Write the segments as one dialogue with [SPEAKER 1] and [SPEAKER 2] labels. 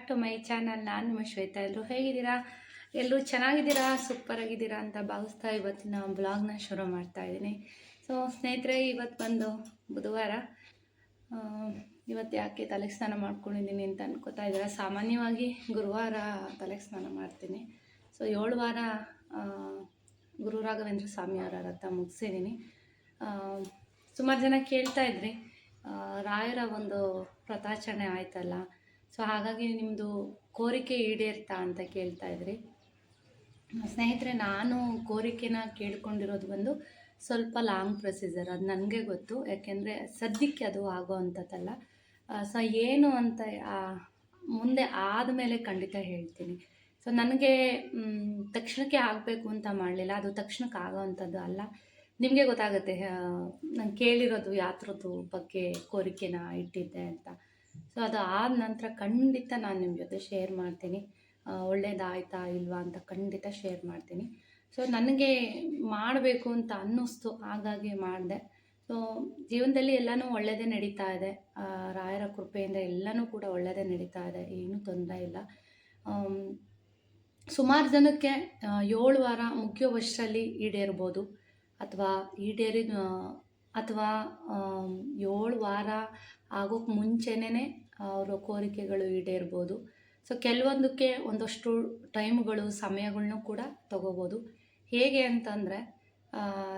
[SPEAKER 1] Back to my channel ನಾನು ನಿಮ್ಮ ಶ್ವೇತಾ. ಎಲ್ಲರೂ ಹೇಗಿದ್ದೀರಾ? ಎಲ್ಲರೂ ಚೆನ್ನಾಗಿದ್ದೀರಾ? ಸೂಪರ್ ಆಗಿದ್ದೀರಾ ಅಂತ ಭಾವಿಸ್ತಾ ಇವತ್ತಿನ ಬ್ಲಾಗ್ನ ಶುರು ಮಾಡ್ತಾ ಇದ್ದೀನಿ. ಸೊ ಸ್ನೇಹಿತರೆ ಇವತ್ತು ಬಂದು ಬುಧವಾರ ಇವತ್ತು ಯಾಕೆ ತಲೆಗೆ ಸ್ನಾನ ಮಾಡ್ಕೊಂಡಿದ್ದೀನಿ ಅಂತ ಅನ್ಕೋತಾ ಇದ್ದೀರ? ಸಾಮಾನ್ಯವಾಗಿ ಗುರುವಾರ ತಲೆಗೆ ಸ್ನಾನ ಮಾಡ್ತೀನಿ. ಸೊ ಏಳು ವಾರ ಗುರು ರಾಘವೇಂದ್ರ ಸ್ವಾಮಿಯವರ ರಥ ಮುಗಿಸಿದ್ದೀನಿ. ಸುಮಾರು ಜನ ಕೇಳ್ತಾ ಇದ್ರಿ. ರಾಯರ ಒಂದು ವ್ರತಾಚರಣೆ ಆಯ್ತಲ್ಲ? ಸೊ ಹಾಗಾಗಿ ನಿಮ್ಮದು ಕೋರಿಕೆ ಈಡೇರ್ತಾ ಅಂತ ಕೇಳ್ತಾ ಇದ್ರಿ. ಸ್ನೇಹಿತರೆ, ನಾನು ಕೋರಿಕೆನ ಕೇಳ್ಕೊಂಡಿರೋದು ಬಂದು ಸ್ವಲ್ಪ ಲಾಂಗ್ ಪ್ರೊಸೀಜರ್, ಅದು ನನಗೆ ಗೊತ್ತು, ಯಾಕೆಂದರೆ ಸದ್ಯಕ್ಕೆ ಅದು ಆಗೋ ಅಂಥದ್ದಲ್ಲ ಸೊ ಏನು ಅಂತ ಮುಂದೆ ಆದಮೇಲೆ ಖಂಡಿತ ಹೇಳ್ತೀನಿ. ಸೊ ನನಗೆ ತಕ್ಷಣಕ್ಕೆ ಆಗಬೇಕು ಅಂತ ಮಾಡಲಿಲ್ಲ, ಅದು ತಕ್ಷಣಕ್ಕೆ ಆಗೋ ಅಂಥದ್ದು ಅಲ್ಲ. ನಿಮಗೆ ಗೊತ್ತಾಗುತ್ತೆ ನಾನು ಕೇಳಿರೋದು ಯಾತ್ರದ್ದು ಬಗ್ಗೆ ಕೋರಿಕೆನ ಇಟ್ಟಿದ್ದೆ ಅಂತ. ಸೊ ಅದು ಆದ ನಂತರ ಖಂಡಿತ ನಾನು ನಿಮ್ಮ ಜೊತೆ ಶೇರ್ ಮಾಡ್ತೀನಿ. ಒಳ್ಳೇದಾಯ್ತಾ ಇಲ್ವಾ ಅಂತ ಖಂಡಿತ ಶೇರ್ ಮಾಡ್ತೀನಿ. ಸೊ ನನಗೆ ಮಾಡಬೇಕು ಅಂತ ಅನ್ನಿಸ್ತು, ಹಾಗಾಗಿ ಮಾಡಿದೆ. ಸೊ ಜೀವನದಲ್ಲಿ ಎಲ್ಲನೂ ಒಳ್ಳೆಯದೇ ನಡೀತಾ ಇದೆ. ರಾಯರ ಕೃಪೆಯಿಂದ ಎಲ್ಲನೂ ಕೂಡ ಒಳ್ಳೆಯದೇ ನಡೀತಾ ಇದೆ, ಏನೂ ತೊಂದರೆ ಇಲ್ಲ. ಸುಮಾರು ಜನಕ್ಕೆ ಏಳು ವಾರ ಮುಖ್ಯ ವರ್ಷದಲ್ಲಿ ಈಡೇರ್ಬೋದು. ಅಥವಾ ಈಡೇರಿದ ಅಥವಾ ಏಳು ವಾರ ಆಗೋಕ್ಕೆ ಮುಂಚೆನೇ ಅವರ ಕೋರಿಕೆಗಳು ಈಡೇರ್ಬೋದು. ಸೊ ಕೆಲವೊಂದಕ್ಕೆ ಒಂದಷ್ಟು ಟೈಮ್ಗಳು, ಸಮಯಗಳ್ನೂ ಕೂಡ ತಗೋಬೋದು. ಹೇಗೆ ಅಂತಂದರೆ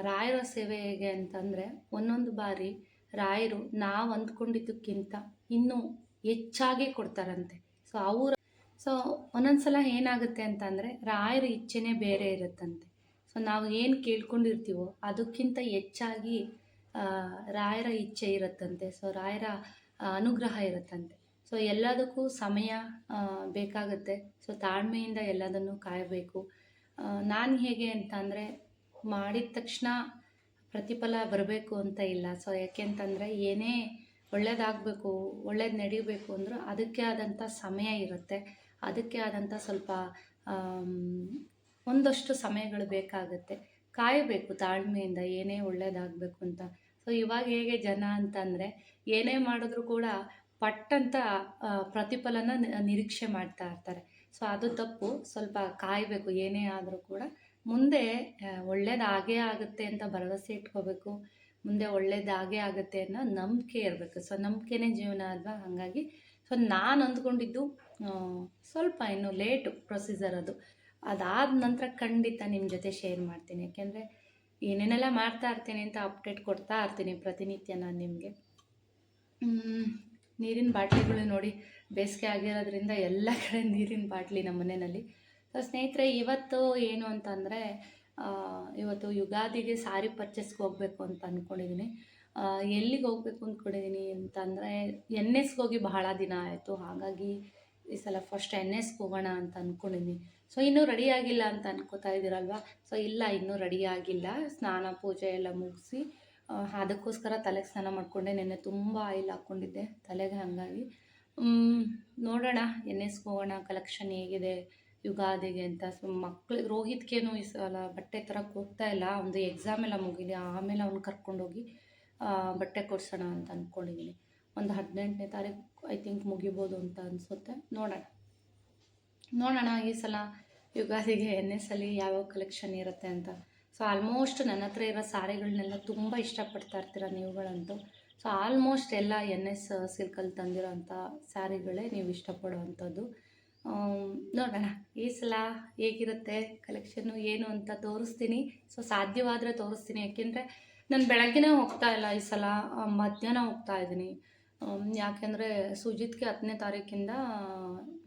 [SPEAKER 1] ರಾಯರ ಸೇವೆ ಹೇಗೆ ಅಂತಂದರೆ, ಒಂದೊಂದು ಬಾರಿ ರಾಯರು ನಾವು ಅಂದ್ಕೊಂಡಿದ್ದಕ್ಕಿಂತ ಇನ್ನೂ ಹೆಚ್ಚಾಗಿ ಕೊಡ್ತಾರಂತೆ. ಸೊ ಅವರು ಸೊ ಒಂದೊಂದು ಸಲ ಏನಾಗುತ್ತೆ ಅಂತಂದರೆ, ರಾಯರ ಇಚ್ಛೆನೇ ಬೇರೆ ಇರುತ್ತಂತೆ. ಸೊ ನಾವು ಏನು ಕೇಳ್ಕೊಂಡಿರ್ತೀವೋ ಅದಕ್ಕಿಂತ ಹೆಚ್ಚಾಗಿ ರಾಯರ ಇಚ್ಛೆ ಇರುತ್ತಂತೆ. ಸೊ ರಾಯರ ಅನುಗ್ರಹ ಇರುತ್ತಂತೆ. ಸೊ ಎಲ್ಲದಕ್ಕೂ ಸಮಯ ಬೇಕಾಗುತ್ತೆ. ಸೊ ತಾಳ್ಮೆಯಿಂದ ಎಲ್ಲದನ್ನು ಕಾಯಬೇಕು. ನಾನು ಹೇಗೆ ಅಂತಂದರೆ, ಮಾಡಿದ ತಕ್ಷಣ ಪ್ರತಿಫಲ ಬರಬೇಕು ಅಂತ ಇಲ್ಲ. ಸೊ ಯಾಕೆಂತಂದರೆ, ಏನೇ ಒಳ್ಳೇದಾಗಬೇಕು, ಒಳ್ಳೇದು ನಡೀಬೇಕು ಅಂದರೂ ಅದಕ್ಕೆ ಆದಂಥ ಸಮಯ ಇರುತ್ತೆ. ಅದಕ್ಕೆ ಆದಂಥ ಸ್ವಲ್ಪ ಒಂದಷ್ಟು ಸಮಯಗಳು ಬೇಕಾಗುತ್ತೆ. ಕಾಯಬೇಕು ತಾಳ್ಮೆಯಿಂದ ಏನೇ ಒಳ್ಳೇದಾಗಬೇಕು ಅಂತ. ಸೊ ಇವಾಗ ಹೇಗೆ ಜನ ಅಂತಂದರೆ ಏನೇ ಮಾಡಿದ್ರು ಕೂಡ ಪಟ್ಟಂತ ಪ್ರತಿಫಲನ ನಿರೀಕ್ಷೆ ಮಾಡ್ತಾ ಇರ್ತಾರೆ. ಸೊ ಅದು ತಪ್ಪು. ಸ್ವಲ್ಪ ಕಾಯಬೇಕು. ಏನೇ ಆದರೂ ಕೂಡ ಮುಂದೆ ಒಳ್ಳೇದಾಗೇ ಆಗುತ್ತೆ ಅಂತ ಭರವಸೆ ಇಟ್ಕೋಬೇಕು. ಮುಂದೆ ಒಳ್ಳೇದಾಗೇ ಆಗುತ್ತೆ ಅನ್ನೋ ನಂಬಿಕೆ ಇರಬೇಕು. ಸೊ ನಂಬಿಕೆನೇ ಜೀವನ ಅಲ್ವಾ? ಹಾಗಾಗಿ ಸೊ ನಾನು ಅಂದ್ಕೊಂಡಿದ್ದು ಸ್ವಲ್ಪ ಇನ್ನು ಲೇಟು ಪ್ರೊಸೀಜರ್ ಅದು. ಅದಾದ ನಂತರ ಖಂಡಿತ ನಿಮ್ಮ ಜೊತೆ ಶೇರ್ ಮಾಡ್ತೀನಿ. ಯಾಕೆಂದರೆ ಏನೇನೆಲ್ಲ ಮಾಡ್ತಾ ಇರ್ತೀನಿ ಅಂತ ಅಪ್ಡೇಟ್ ಕೊಡ್ತಾ ಇರ್ತೀನಿ ಪ್ರತಿನಿತ್ಯ ನಾನು ನಿಮಗೆ. ನೀರಿನ ಬಾಟ್ಲಿಗಳು ನೋಡಿ ಬೇಸಿಗೆ ಆಗಿರೋದ್ರಿಂದ ಎಲ್ಲ ಕಡೆ ನೀರಿನ ಬಾಟ್ಲಿ ನಮ್ಮ ಮನೆಯಲ್ಲಿ. ಸೊ ಸ್ನೇಹಿತರೆ, ಇವತ್ತು ಏನು ಅಂತಂದರೆ ಇವತ್ತು ಯುಗಾದಿಗೆ ಸಾರಿ ಪರ್ಚೇಸ್ಗೆ ಹೋಗ್ಬೇಕು ಅಂತ ಅಂದ್ಕೊಂಡಿದ್ದೀನಿ ಎಲ್ಲಿಗೆ ಹೋಗ್ಬೇಕು ಅಂದ್ಕೊಂಡಿದ್ದೀನಿ ಅಂತಂದರೆ ಎನ್ ಎಸ್ಗೆ ಹೋಗಿ ಬಹಳ ದಿನ ಆಯಿತು. ಹಾಗಾಗಿ ಈ ಸಲ ಫಸ್ಟ್ ಎನ್ ಎಸ್ಗೆ ಹೋಗೋಣ ಅಂತ ಅಂದ್ಕೊಂಡಿದ್ದೀನಿ ಸೊ ಇನ್ನೂ ರೆಡಿ ಆಗಿಲ್ಲ ಅಂತ ಅನ್ಕೋತಾ ಇದ್ದೀರಲ್ವಾ ಸೊ ಇಲ್ಲ, ಇನ್ನೂ ರೆಡಿ ಆಗಿಲ್ಲ. ಸ್ನಾನ, ಪೂಜೆ ಎಲ್ಲ ಮುಗಿಸಿ ಅದಕ್ಕೋಸ್ಕರ ತಲೆಗೆ ಸ್ನಾನ ಮಾಡಿಕೊಂಡೆ. ನೆನ್ನೆ ತುಂಬ ಆಯಿಲ್ ಹಾಕ್ಕೊಂಡಿದ್ದೆ, ತಲೆಗೆ ಹಾಗಾಗಿ. ನೋಡೋಣ, ಎನ್ ಎಸ್ಗೆ ಕಲೆಕ್ಷನ್ ಹೇಗಿದೆ, ಯುಗಾದಿಗೆ ಅಂತ. ಸೊ ಮಕ್ಳು, ರೋಹಿತ್ಗೇನು ಈ ಸಲ ಬಟ್ಟೆ ಥರ ಹೋಗ್ತಾ ಇಲ್ಲ. ಒಂದು ಎಕ್ಸಾಮ್ ಎಲ್ಲ ಮುಗಿದೆ ಆಮೇಲೆ ಅವ್ನು ಕರ್ಕೊಂಡೋಗಿ ಬಟ್ಟೆ ಕೊಡ್ಸೋಣ ಅಂತ ಅಂದ್ಕೊಂಡಿದ್ದೀನಿ ಒಂದು ಹದಿನೆಂಟನೇ ತಾರೀಕು ಐ ಥಿಂಕ್ ಮುಗಿಬೋದು ಅಂತ ಅನಿಸುತ್ತೆ. ನೋಡೋಣ. ನೋಡೋಣ ಈ ಸಲ ಯುಗಾದಿಗೆ ಎನ್ ಎಸ್ ಅಲ್ಲಿ ಯಾವ್ಯಾವ ಕಲೆಕ್ಷನ್ ಇರುತ್ತೆ ಅಂತ. ಸೊ ಆಲ್ಮೋಸ್ಟ್ ನನ್ನ ಹತ್ರ ಇರೋ ಸಾರಿಗಳನ್ನೆಲ್ಲ ತುಂಬ ಇಷ್ಟಪಡ್ತಾ ಇರ್ತೀರ ನೀವುಗಳಂತೂ. ಸೊ ಆಲ್ಮೋಸ್ಟ್ ಎಲ್ಲ ಎನ್ ಎಸ್ ಸಿಲ್ಕಲ್ಲಿ ತಂದಿರೋಂಥ ಸ್ಯಾರಿಗಳೇ ನೀವು ಇಷ್ಟಪಡುವಂಥದ್ದು. ನೋಡೋಣ. ಈ ಸಲ ಹೇಗಿರುತ್ತೆ ಕಲೆಕ್ಷನ್ನು ಏನು ಅಂತ ತೋರಿಸ್ತೀನಿ. ಸೊ ಸಾಧ್ಯವಾದರೆ ತೋರಿಸ್ತೀನಿ. ಯಾಕೆಂದರೆ ನಾನು ಬೆಳಗ್ಗೆನೇ ಹೋಗ್ತಾ ಇಲ್ಲ ಈ ಸಲ. ಮಧ್ಯಾಹ್ನ ಹೋಗ್ತಾ ಇದ್ದೀನಿ. ಯಾಕೆಂದರೆ ಸುಜಿತ್ಗೆ ಹತ್ತನೇ ತಾರೀಕಿಂದ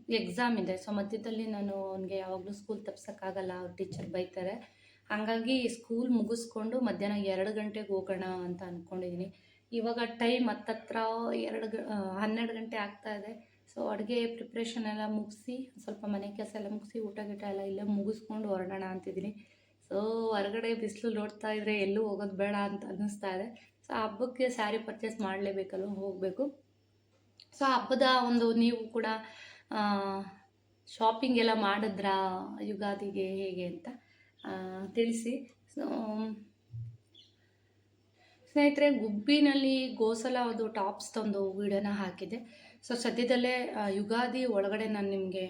[SPEAKER 1] ಎಕ್ಸಾಮ್ ಇದೆ. ಸೊ ಮಧ್ಯದಲ್ಲಿ ನಾನು ಅವನಿಗೆ ಯಾವಾಗಲೂ ಸ್ಕೂಲ್ ತಪ್ಸೋಕ್ಕಾಗಲ್ಲ ಅವ್ರ ಟೀಚರ್ ಬೈತಾರೆ. ಹಾಗಾಗಿ ಸ್ಕೂಲ್ ಮುಗಿಸ್ಕೊಂಡು ಮಧ್ಯಾಹ್ನ ಎರಡು ಗಂಟೆಗೆ ಹೋಗೋಣ ಅಂತ ಅಂದ್ಕೊಂಡಿದ್ದೀನಿ ಇವಾಗ ಟೈಮ್ ಹತ್ತತ್ರ, ಎರಡು ಗ ಹನ್ನೆರಡು ಗಂಟೆ ಆಗ್ತಾ ಇದೆ. ಸೊ ಅಡುಗೆ ಪ್ರಿಪ್ರೇಷನ್ ಎಲ್ಲ ಮುಗಿಸಿ, ಸ್ವಲ್ಪ ಮನೆ ಕೆಲಸ ಎಲ್ಲ ಮುಗಿಸಿ, ಊಟ ಗೀಟ ಎಲ್ಲ ಇಲ್ಲೇ ಮುಗಿಸ್ಕೊಂಡು ಹೊರಡೋಣ ಅಂತಿದ್ದೀನಿ ಸೊ ಹೊರಗಡೆ ಬಿಸಿಲು ನೋಡ್ತಾ ಇದ್ರೆ ಎಲ್ಲೂ ಹೋಗೋದು ಬೇಡ ಅಂತ ಅನ್ನಿಸ್ತಾ ಇದೆ. ಸೊ ಹಬ್ಬಕ್ಕೆ ಸ್ಯಾರಿ ಪರ್ಚೇಸ್ ಮಾಡಲೇಬೇಕಲ್ವ? ಹೋಗಬೇಕು. ಸೊ ಹಬ್ಬದ ಒಂದು ನೀವು ಕೂಡ ಶಾಪಿಂಗ್ ಎಲ್ಲ ಮಾಡಿದ್ರಾ ಯುಗಾದಿಗೆ ಹೇಗೆ ಅಂತ ತಿಳಿಸಿ. ಸ್ನೇಹಿತರೆ, ಗುಬ್ಬಿನಲ್ಲಿ ಗೋಸಲ ಒಂದು ಟಾಪ್ಸ್ ತಂದು ವಿಡಿಯೋನ ಹಾಕಿದೆ ಸೊ ಸದ್ಯದಲ್ಲೇ ಯುಗಾದಿ ಒಳಗಡೆ ನಾನು ನಿಮಗೆ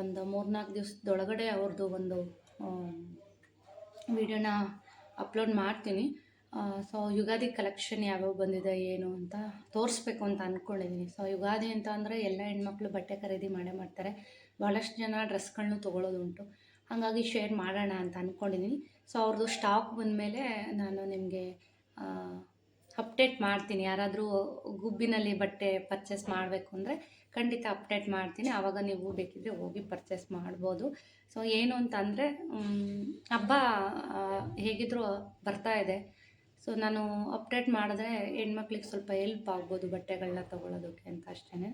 [SPEAKER 1] ಒಂದು ಮೂರ್ನಾಲ್ಕು ದಿವಸದೊಳಗಡೆ ಅವ್ರದ್ದು ಒಂದು ವಿಡಿಯೋನ ಅಪ್ಲೋಡ್ ಮಾಡ್ತೀನಿ. ಸೊ ಯುಗಾದಿ ಕಲೆಕ್ಷನ್ ಯಾವ್ಯಾವ ಬಂದಿದೆ, ಏನು ಅಂತ ತೋರಿಸ್ಬೇಕು ಅಂತ ಅಂದ್ಕೊಂಡಿದ್ದೀನಿ ಸೊ ಯುಗಾದಿ ಅಂತ ಅಂದರೆ ಎಲ್ಲ ಹೆಣ್ಮಕ್ಳು ಬಟ್ಟೆ ಖರೀದಿ ಮಾಡೇ ಮಾಡ್ತಾರೆ. ಭಾಳಷ್ಟು ಜನ ಡ್ರೆಸ್ಗಳನ್ನೂ ತೊಗೊಳೋದುಂಟು. ಹಾಗಾಗಿ ಶೇರ್ ಮಾಡೋಣ ಅಂತ ಅಂದ್ಕೊಂಡಿದ್ದೀನಿ ಸೊ ಅವ್ರದ್ದು ಸ್ಟಾಕ್ ಬಂದಮೇಲೆ ನಾನು ನಿಮಗೆ ಅಪ್ಡೇಟ್ ಮಾಡ್ತೀನಿ. ಯಾರಾದರೂ ಗುಬ್ಬಿನಲ್ಲಿ ಬಟ್ಟೆ ಪರ್ಚೇಸ್ ಮಾಡಬೇಕು ಅಂದರೆ ಖಂಡಿತ ಅಪ್ಡೇಟ್ ಮಾಡ್ತೀನಿ. ಆವಾಗ ನೀವು ಬೇಕಿದ್ದರೆ ಹೋಗಿ ಪರ್ಚೇಸ್ ಮಾಡ್ಬೋದು. ಸೊ ಏನು ಅಂತಂದರೆ ಹಬ್ಬ ಹೇಗಿದ್ರೂ ಬರ್ತಾ ಇದೆ. ಸೊ ನಾನು ಅಪ್ಡೇಟ್ ಮಾಡಿದ್ರೆ ಹೆಣ್ಮಕ್ಳಿಗೆ ಸ್ವಲ್ಪ ಹೆಲ್ಪ್ ಆಗ್ಬೋದು ಬಟ್ಟೆಗಳನ್ನ ತೊಗೊಳೋದಕ್ಕೆ ಅಂತ ಅಷ್ಟೇ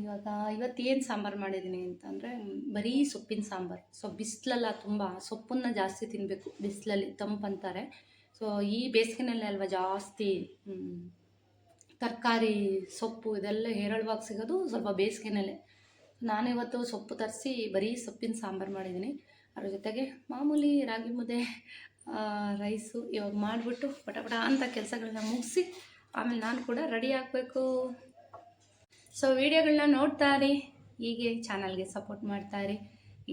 [SPEAKER 1] ಇವಾಗ ಇವತ್ತು ಏನು ಸಾಂಬಾರು ಮಾಡಿದ್ದೀನಿ ಅಂತಂದರೆ ಬರೀ ಸೊಪ್ಪಿನ ಸಾಂಬಾರು. ಸೊ ಬಿಸಿಲಲ್ಲ ತುಂಬ ಸೊಪ್ಪನ್ನು ಜಾಸ್ತಿ ತಿನ್ನಬೇಕು ಬಿಸಿಲಲ್ಲಿ ತಂಪಂತಾರೆ ಸೊ ಈ ಬೇಸಿಗೆನಲ್ಲಿ ಅಲ್ವಾ ಜಾಸ್ತಿ ತರಕಾರಿ, ಸೊಪ್ಪು ಇದೆಲ್ಲ ಹೇರಳವಾಗಿ ಸಿಗೋದು ಸ್ವಲ್ಪ ಬೇಸಿಗೆನಲ್ಲೇ. ನಾನಿವತ್ತು ಸೊಪ್ಪು ತರಿಸಿ ಬರೀ ಸೊಪ್ಪಿನ ಸಾಂಬಾರು ಮಾಡಿದ್ದೀನಿ. ಅದ್ರ ಜೊತೆಗೆ ಮಾಮೂಲಿ ರಾಗಿ ಮುದ್ದೆ ರೈಸು ಇವಾಗ ಮಾಡಿಬಿಟ್ಟು ಪಟ ಪಟ ಅಂತ ಕೆಲಸಗಳನ್ನ ಮುಗಿಸಿ ಆಮೇಲೆ ನಾನು ಕೂಡ ರೆಡಿ ಆಗಬೇಕು. ಸೊ ವಿಡಿಯೋಗಳನ್ನ ನೋಡ್ತಾ ಇರಿ. ಹೀಗೆ ಚಾನಲ್ಗೆ ಸಪೋರ್ಟ್ ಮಾಡ್ತಾ ಇರಿ.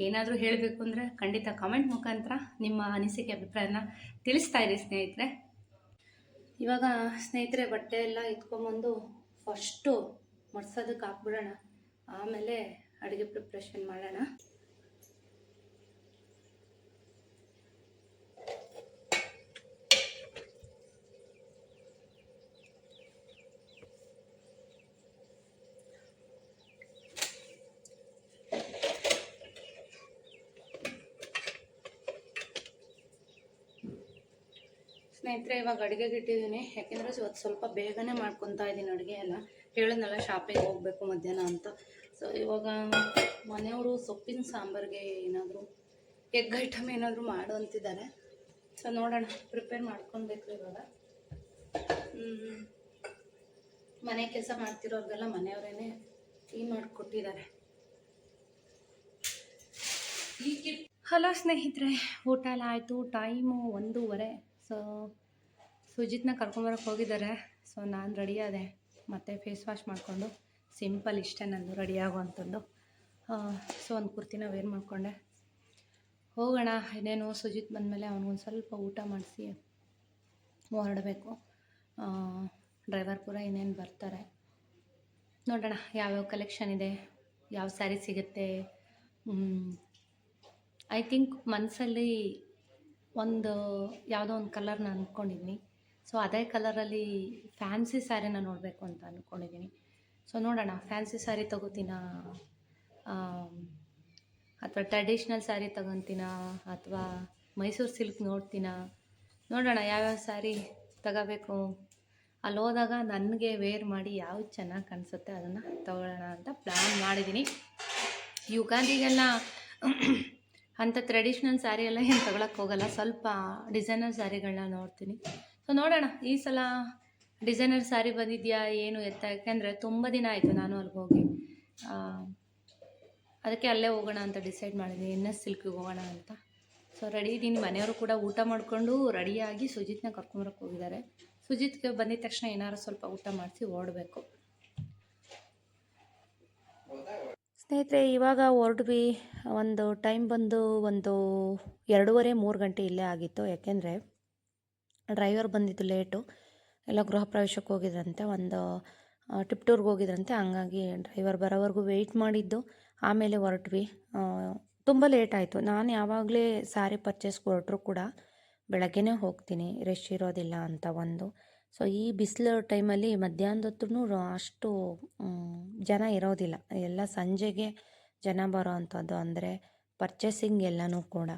[SPEAKER 1] ಏನಾದರೂ ಹೇಳಬೇಕು ಅಂದರೆ ಖಂಡಿತ ಕಮೆಂಟ್ ಮುಖಾಂತರ ನಿಮ್ಮ ಅನಿಸಿಕೆ, ಅಭಿಪ್ರಾಯನ ತಿಳಿಸ್ತಾ ಇರಿ ಸ್ನೇಹಿತರೆ. ಇವಾಗ ಸ್ನೇಹಿತರೆ, ಬಟ್ಟೆ ಎಲ್ಲ ಎತ್ಕೊಂಬಂದು ಫಸ್ಟು ಮಡ್ಸೋದಕ್ಕೆ ಹಾಕ್ಬಿಡೋಣ ಆಮೇಲೆ ಅಡುಗೆ ಪ್ರಿಪ್ರೇಷನ್ ಮಾಡೋಣ. ಸ್ನೇಹಿತರೆ, ಇವಾಗ ಅಡುಗೆಗೆ ಇಟ್ಟಿದ್ದೀನಿ ಯಾಕೆಂದರೆ ಇವತ್ತು ಸ್ವಲ್ಪ ಬೇಗನೆ ಮಾಡ್ಕೊತಾ ಇದ್ದೀನಿ ಅಡುಗೆ ಎಲ್ಲ. ಹೇಳಿದ್ನಲ್ಲ, ಶಾಪಿಂಗ್ ಹೋಗಬೇಕು ಮಧ್ಯಾಹ್ನ ಅಂತ. ಸೊ ಇವಾಗ ಮನೆಯವರು ಸೊಪ್ಪಿನ ಸಾಂಬಾರಿಗೆ ಏನಾದರೂ, ಎಗ್ ಐಟಮ್ ಏನಾದರೂ ಮಾಡು ಅಂತಿದ್ದಾರೆ. ಸೊ ನೋಡೋಣ. ಪ್ರಿಪೇರ್ ಮಾಡ್ಕೊಬೇಕು ಇವಾಗ. ಮನೆ ಕೆಲಸ ಮಾಡ್ತಿರೋರ್ಗೆಲ್ಲ ಮನೆಯವರೇನೆ ಟೀ ಮಾಡಿಕೊಟ್ಟಿದ್ದಾರೆ. ಹಲೋ ಸ್ನೇಹಿತರೆ, ಊಟ ಎಲ್ಲ ಆಯಿತು. ಟೈಮು ಒಂದೂವರೆ. ಸೊ, ಸುಜಿತ್ನ ಕರ್ಕೊಂಬರಕ್ಕೆ ಹೋಗಿದ್ದಾರೆ. ಸೊ, ನಾನು ರೆಡಿ ಆದೆ. ಮತ್ತು ಫೇಸ್ ವಾಶ್ ಮಾಡಿಕೊಂಡು ಸಿಂಪಲ್ ಇಷ್ಟೇ ನಂದು ರೆಡಿ ಆಗುವಂಥದ್ದು. ಸೊ, ಒಂದು ಕುರ್ತಿನ ವೇರ್ ಮಾಡಿಕೊಂಡೆ? ಹೋಗೋಣ. ಇನ್ನೇನು ಸುಜಿತ್ ಬಂದಮೇಲೆ ಅವನಿಗೊಂದು ಸ್ವಲ್ಪ ಊಟ ಮಾಡಿಸಿ ಹೊರಡಬೇಕು. ಡ್ರೈವರ್ ಕೂಡ ಇನ್ನೇನು ಬರ್ತಾರೆ. ನೋಡೋಣ, ಯಾವ್ಯಾವ ಕಲೆಕ್ಷನ್ ಇದೆ, ಯಾವ ಸ್ಯಾರಿ ಸಿಗುತ್ತೆ? ಐ ಥಿಂಕ್ ಮನಸ್ಸಲ್ಲಿ ಒಂದು ಯಾವುದೋ ಒಂದು ಕಲರ್ನ ಅಂದ್ಕೊಂಡಿದ್ದೀನಿ ಸೊ ಅದೇ ಕಲರಲ್ಲಿ ಫ್ಯಾನ್ಸಿ ಸ್ಯಾರಿನ ನೋಡಬೇಕು ಅಂತ ಅಂದ್ಕೊಂಡಿದ್ದೀನಿ ಸೊ ನೋಡೋಣ. ಫ್ಯಾನ್ಸಿ ಸ್ಯಾರಿ ತಗೋತೀನಾ? ಅಥವಾ ಟ್ರೆಡಿಷ್ನಲ್ ಸ್ಯಾರಿ ತಗೊತೀನ? ಅಥವಾ ಮೈಸೂರು ಸಿಲ್ಕ್ ನೋಡ್ತೀನ? ನೋಡೋಣ ಯಾವ್ಯಾವ ಸ್ಯಾರಿ ತಗೋಬೇಕು. ಅಲ್ಲಿ ಹೋದಾಗ ನನಗೆ ವೇರ್ ಮಾಡಿ ಯಾವ್ದು ಚೆನ್ನಾಗಿ ಕಾಣಿಸುತ್ತೆ ಅದನ್ನು ತಗೊಳ್ಳೋಣ ಅಂತ ಪ್ಲ್ಯಾನ್ ಮಾಡಿದ್ದೀನಿ ಯುಗಾದಿಗೆಲ್ಲ ಅಂಥ ಟ್ರೆಡಿಷ್ನಲ್ ಸ್ಯಾರಿ ಎಲ್ಲ ಏನು ತಗೊಳಕ್ಕೆ ಹೋಗಲ್ಲ. ಸ್ವಲ್ಪ ಡಿಸೈನರ್ ಸ್ಯಾರಿಗಳನ್ನ ನೋಡ್ತೀನಿ. ಸೊ ನೋಡೋಣ. ಈ ಸಲ ಡಿಸೈನರ್ ಸ್ಯಾರಿ ಬಂದಿದೆಯಾ, ಏನು ಎತ್ತ? ಯಾಕೆಂದರೆ ತುಂಬ ದಿನ ಆಯಿತು ನಾನು ಅಲ್ಲಿಗೆ ಹೋಗಿ. ಅದಕ್ಕೆ ಅಲ್ಲೇ ಹೋಗೋಣ ಅಂತ ಡಿಸೈಡ್ ಮಾಡಿದ್ದೀನಿ ಎನ್ ಎಸ್ ಸಿಲ್ಕಿಗೆ ಹೋಗೋಣ ಅಂತ. ಸೊ ರೆಡಿ ಇದ್ದೀನಿ ಮನೆಯವರು ಕೂಡ ಊಟ ಮಾಡಿಕೊಂಡು ರೆಡಿಯಾಗಿ ಸುಜಿತ್ನ ಕರ್ಕೊಂಬರಕ್ಕೆ ಹೋಗಿದ್ದಾರೆ. ಸುಜಿತ್ಗೆ ಬಂದಿದ ತಕ್ಷಣ ಏನಾದ್ರು ಸ್ವಲ್ಪ ಊಟ ಮಾಡಿಸಿ ಓಡಬೇಕು. ಸ್ನೇಹಿತರೆ, ಇವಾಗ ಹೊರಡ್ವಿ. ಒಂದು ಟೈಮ್ ಬಂದು ಒಂದು ಎರಡೂವರೆ, ಮೂರು ಗಂಟೆ ಇಲ್ಲೇ ಆಗಿತ್ತು. ಯಾಕೆಂದರೆ ಡ್ರೈವರ್ ಬಂದಿದ್ದು ಲೇಟು ಎಲ್ಲ ಗೃಹ ಪ್ರವೇಶಕ್ಕೆ ಹೋಗಿದ್ರಂತೆ. ಒಂದು ಟಿಪ್ ಟೂರ್ಗೆ ಹೋಗಿದ್ರಂತೆ. ಹಂಗಾಗಿ ಡ್ರೈವರ್ ಬರೋವರೆಗೂ ವೆಯ್ಟ್ ಮಾಡಿದ್ದು. ಆಮೇಲೆ ಹೊರಟ್ವಿ. ತುಂಬ ಲೇಟ್ ಆಯಿತು. ನಾನು ಯಾವಾಗಲೇ ಸಾರಿ ಪರ್ಚೇಸ್ ಹೊರಟ್ರು ಕೂಡ ಬೆಳಗ್ಗೆನೇ ಹೋಗ್ತೀನಿ. ರಶ್ ಇರೋದಿಲ್ಲ ಅಂತ ಒಂದು. ಸೊ ಈ ಬಿಸಿಲು ಟೈಮಲ್ಲಿ ಮಧ್ಯಾಹ್ನದ ಹೊತ್ತೂ ಅಷ್ಟು ಜನ ಇರೋದಿಲ್ಲ. ಎಲ್ಲ ಸಂಜೆಗೆ ಜನ ಬರೋ ಅಂಥದ್ದು ಅಂದರೆ ಪರ್ಚೇಸಿಂಗ್ ಎಲ್ಲನೂ ಕೂಡ.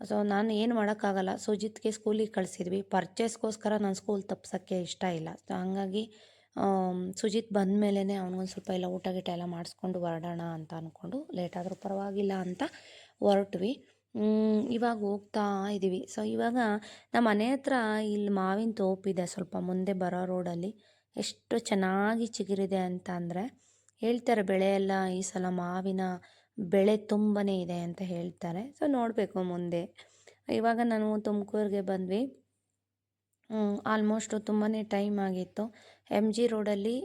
[SPEAKER 1] ಸೊ ನಾನು ಏನು ಮಾಡೋಕ್ಕಾಗಲ್ಲ. ಸುಜಿತ್ಗೆ ಸ್ಕೂಲಿಗೆ ಕಳಿಸಿದ್ವಿ. ಪರ್ಚೇಸ್ಗೋಸ್ಕರ ನಾನು ಸ್ಕೂಲ್ ತಪ್ಸೋಕ್ಕೆ ಇಷ್ಟ ಇಲ್ಲ. ಸೊ ಹಂಗಾಗಿ ಸುಜಿತ್ ಬಂದ ಮೇಲೇ ಅವ್ನಿಗೊಂದು ಸ್ವಲ್ಪ ಎಲ್ಲ ಊಟ ಗೀಟ ಎಲ್ಲ ಮಾಡಿಸ್ಕೊಂಡು ಹೊರಡೋಣ ಅಂತ ಅಂದ್ಕೊಂಡು ಲೇಟಾದರೂ ಪರವಾಗಿಲ್ಲ ಅಂತ ಹೊರಟ್ವಿ. ಇವಾಗ ಹೋಗ್ತಾ ಇದ್ದೀವಿ ಸೊ ಇವಾಗ ನಮ್ಮ ಮನೆ ಹತ್ರ ಇಲ್ಲಿ ಮಾವಿನ ತೋಪಿದೆ ಸ್ವಲ್ಪ ಮುಂದೆ ಬರೋ ರೋಡಲ್ಲಿ ಎಷ್ಟು ಚೆನ್ನಾಗಿ ಚಿಗುರಿದೆ ಅಂತ ಅಂದರೆ ಹೇಳ್ತಾರೆ ಬೆಳೆ ಎಲ್ಲ ಈ ಸಲ ಮಾವಿನ ಬೆಳೆ ತುಂಬಾ ಇದೆ ಅಂತ ಹೇಳ್ತಾರೆ. ಸೊ ನೋಡಬೇಕು ಮುಂದೆ. ಇವಾಗ ನಾನು ತುಮಕೂರಿಗೆ ಬಂದ್ವಿ. ಆಲ್ಮೋಸ್ಟು ತುಂಬಾ ಟೈಮ್ ಆಗಿತ್ತು. ಎಂ ಜಿ ರೋಡಲ್ಲಿ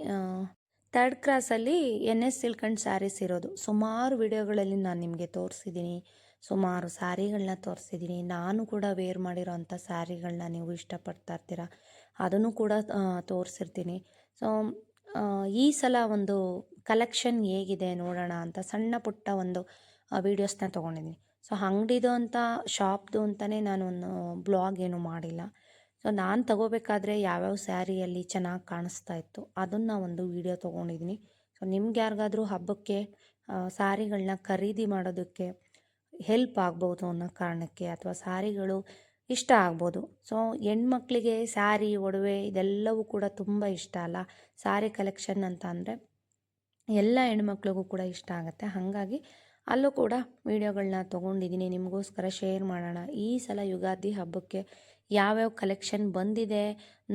[SPEAKER 2] third ಕ್ರಾಸಲ್ಲಿ N S silk and saris ಇರೋದು. ಸುಮಾರು ವಿಡಿಯೋಗಳಲ್ಲಿ ನಾನು ನಿಮಗೆ ತೋರಿಸಿದ್ದೀನಿ ಸುಮಾರು ಸ್ಯಾರಿಗಳನ್ನ ತೋರಿಸಿದ್ದೀನಿ ನಾನು ಕೂಡ ವೇರ್ ಮಾಡಿರೋ ಅಂಥ ಸ್ಯಾರಿಗಳನ್ನ ನೀವು ಇಷ್ಟಪಡ್ತಾ ಇರ್ತೀರ? ಅದನ್ನು ಕೂಡ ತೋರಿಸಿರ್ತೀನಿ. ಸೊ ಈ ಸಲ ಒಂದು ಕಲೆಕ್ಷನ್ ಹೇಗಿದೆ ನೋಡೋಣ ಅಂತ ಸಣ್ಣ ಪುಟ್ಟ ಒಂದು ವೀಡಿಯೋಸ್ನ ತೊಗೊಂಡಿದ್ದೀನಿ ಸೊ ಅಂಗಡಿದು ಅಂತ ಶಾಪ್ದು ಅಂತಲೇ ಒಂದು ಬ್ಲಾಗ್ ಏನು ಮಾಡಿಲ್ಲ. ಸೊ ನಾನು ತಗೋಬೇಕಾದ್ರೆ ಯಾವ್ಯಾವ ಸ್ಯಾರಿಯಲ್ಲಿ ಚೆನ್ನಾಗಿ ಕಾಣಿಸ್ತಾ ಇತ್ತು ಅದನ್ನು ಒಂದು ವಿಡಿಯೋ ತೊಗೊಂಡಿದ್ದೀನಿ ಸೊ ನಿಮ್ಗೆ ಯಾರಿಗಾದ್ರೂ ಹಬ್ಬಕ್ಕೆ ಸ್ಯಾರಿಗಳನ್ನ ಖರೀದಿ ಮಾಡೋದಕ್ಕೆ ಹೆಲ್ಪ್ ಆಗ್ಬೋದು ಅನ್ನೋ ಕಾರಣಕ್ಕೆ ಅಥವಾ ಸಾರಿಗಳು ಇಷ್ಟ ಆಗ್ಬೋದು. ಸೊ ಹೆಣ್ಮಕ್ಳಿಗೆ ಸ್ಯಾರಿ ಒಡವೆ ಇದೆಲ್ಲವೂ ಕೂಡ ತುಂಬ ಇಷ್ಟ ಅಲ್ಲ. ಸ್ಯಾರಿ ಕಲೆಕ್ಷನ್ ಅಂತ ಅಂದರೆ ಎಲ್ಲ ಹೆಣ್ಮಕ್ಳಿಗೂ ಕೂಡ ಇಷ್ಟ ಆಗುತ್ತೆ. ಹಾಗಾಗಿ ಅಲ್ಲೂ ಕೂಡ ವೀಡಿಯೋಗಳನ್ನ ತೊಗೊಂಡಿದ್ದೀನಿ. ನಿಮಗೋಸ್ಕರ ಶೇರ್ ಮಾಡೋಣ. ಈ ಸಲ ಯುಗಾದಿ ಹಬ್ಬಕ್ಕೆ ಯಾವ್ಯಾವ ಕಲೆಕ್ಷನ್ ಬಂದಿದೆ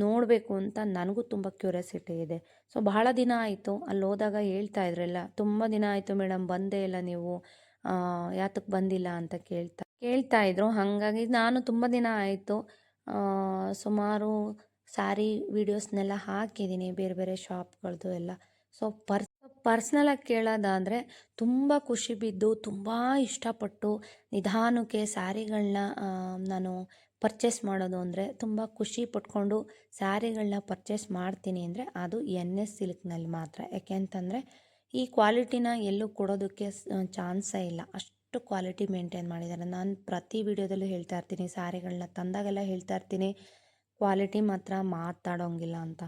[SPEAKER 2] ನೋಡಬೇಕು ಅಂತ ನನಗೂ ತುಂಬ ಕ್ಯೂರಿಯಾಸಿಟಿ ಇದೆ. ಸೊ ಬಹಳ ದಿನ ಆಯಿತು. ಅಲ್ಲಿ ಹೋದಾಗ ಹೇಳ್ತಾ ಇದ್ರಲ್ಲ, ತುಂಬ ದಿನ ಆಯಿತು ಮೇಡಮ್ ಬಂದೇ ಇಲ್ಲ ನೀವು. ಯಾತಕ್ಕೆ ಬಂದಿಲ್ಲ ಅಂತ ಕೇಳ್ತಾ ಕೇಳ್ತಾ ಇದ್ರು. ಹಾಗಾಗಿ ನಾನು ತುಂಬ ದಿನ ಆಯಿತು. ಸುಮಾರು ಸ್ಯಾರಿ ವೀಡಿಯೋಸ್ನೆಲ್ಲ ಹಾಕಿದ್ದೀನಿ, ಬೇರೆ ಬೇರೆ ಶಾಪ್ಗಳದ್ದು ಎಲ್ಲ. ಸೊ, ಪರ್ಸ್ ಪರ್ಸ್ನಲಾಗಿ ಕೇಳೋದಾದರೆ ತುಂಬ ಖುಷಿ ಬಿದ್ದು, ತುಂಬ ಇಷ್ಟಪಟ್ಟು ನಿಧಾನಕ್ಕೆ ಸ್ಯಾರಿಗಳನ್ನ ನಾನು ಪರ್ಚೇಸ್ ಮಾಡೋದು ಅಂದರೆ ತುಂಬ ಖುಷಿ ಪಟ್ಕೊಂಡು ಸ್ಯಾರಿಗಳನ್ನ ಪರ್ಚೇಸ್ ಮಾಡ್ತೀನಿ ಅಂದರೆ ಅದು ಎನ್ ಎಸ್ ಸಿಲ್ಕ್ನಲ್ಲಿ ಮಾತ್ರ. ಯಾಕೆ ಅಂತಂದರೆ ಈ ಕ್ವಾಲಿಟಿನ ಎಲ್ಲೂ ಕೊಡೋದಕ್ಕೆ ಚಾನ್ಸೇ ಇಲ್ಲ. ಅಷ್ಟು ಕ್ವಾಲಿಟಿ ಮೇಂಟೈನ್ ಮಾಡಿದ್ದಾರೆ. ನಾನು ಪ್ರತಿ ವಿಡಿಯೋದಲ್ಲೂ ಹೇಳ್ತಾ ಇರ್ತೀನಿ, ಸ್ಯಾರಿಗಳನ್ನ ತಂದಾಗೆಲ್ಲ ಹೇಳ್ತಾ ಇರ್ತೀನಿ, ಕ್ವಾಲಿಟಿ ಮಾತ್ರ ಮಾತಾಡೋಂಗಿಲ್ಲ ಅಂತ.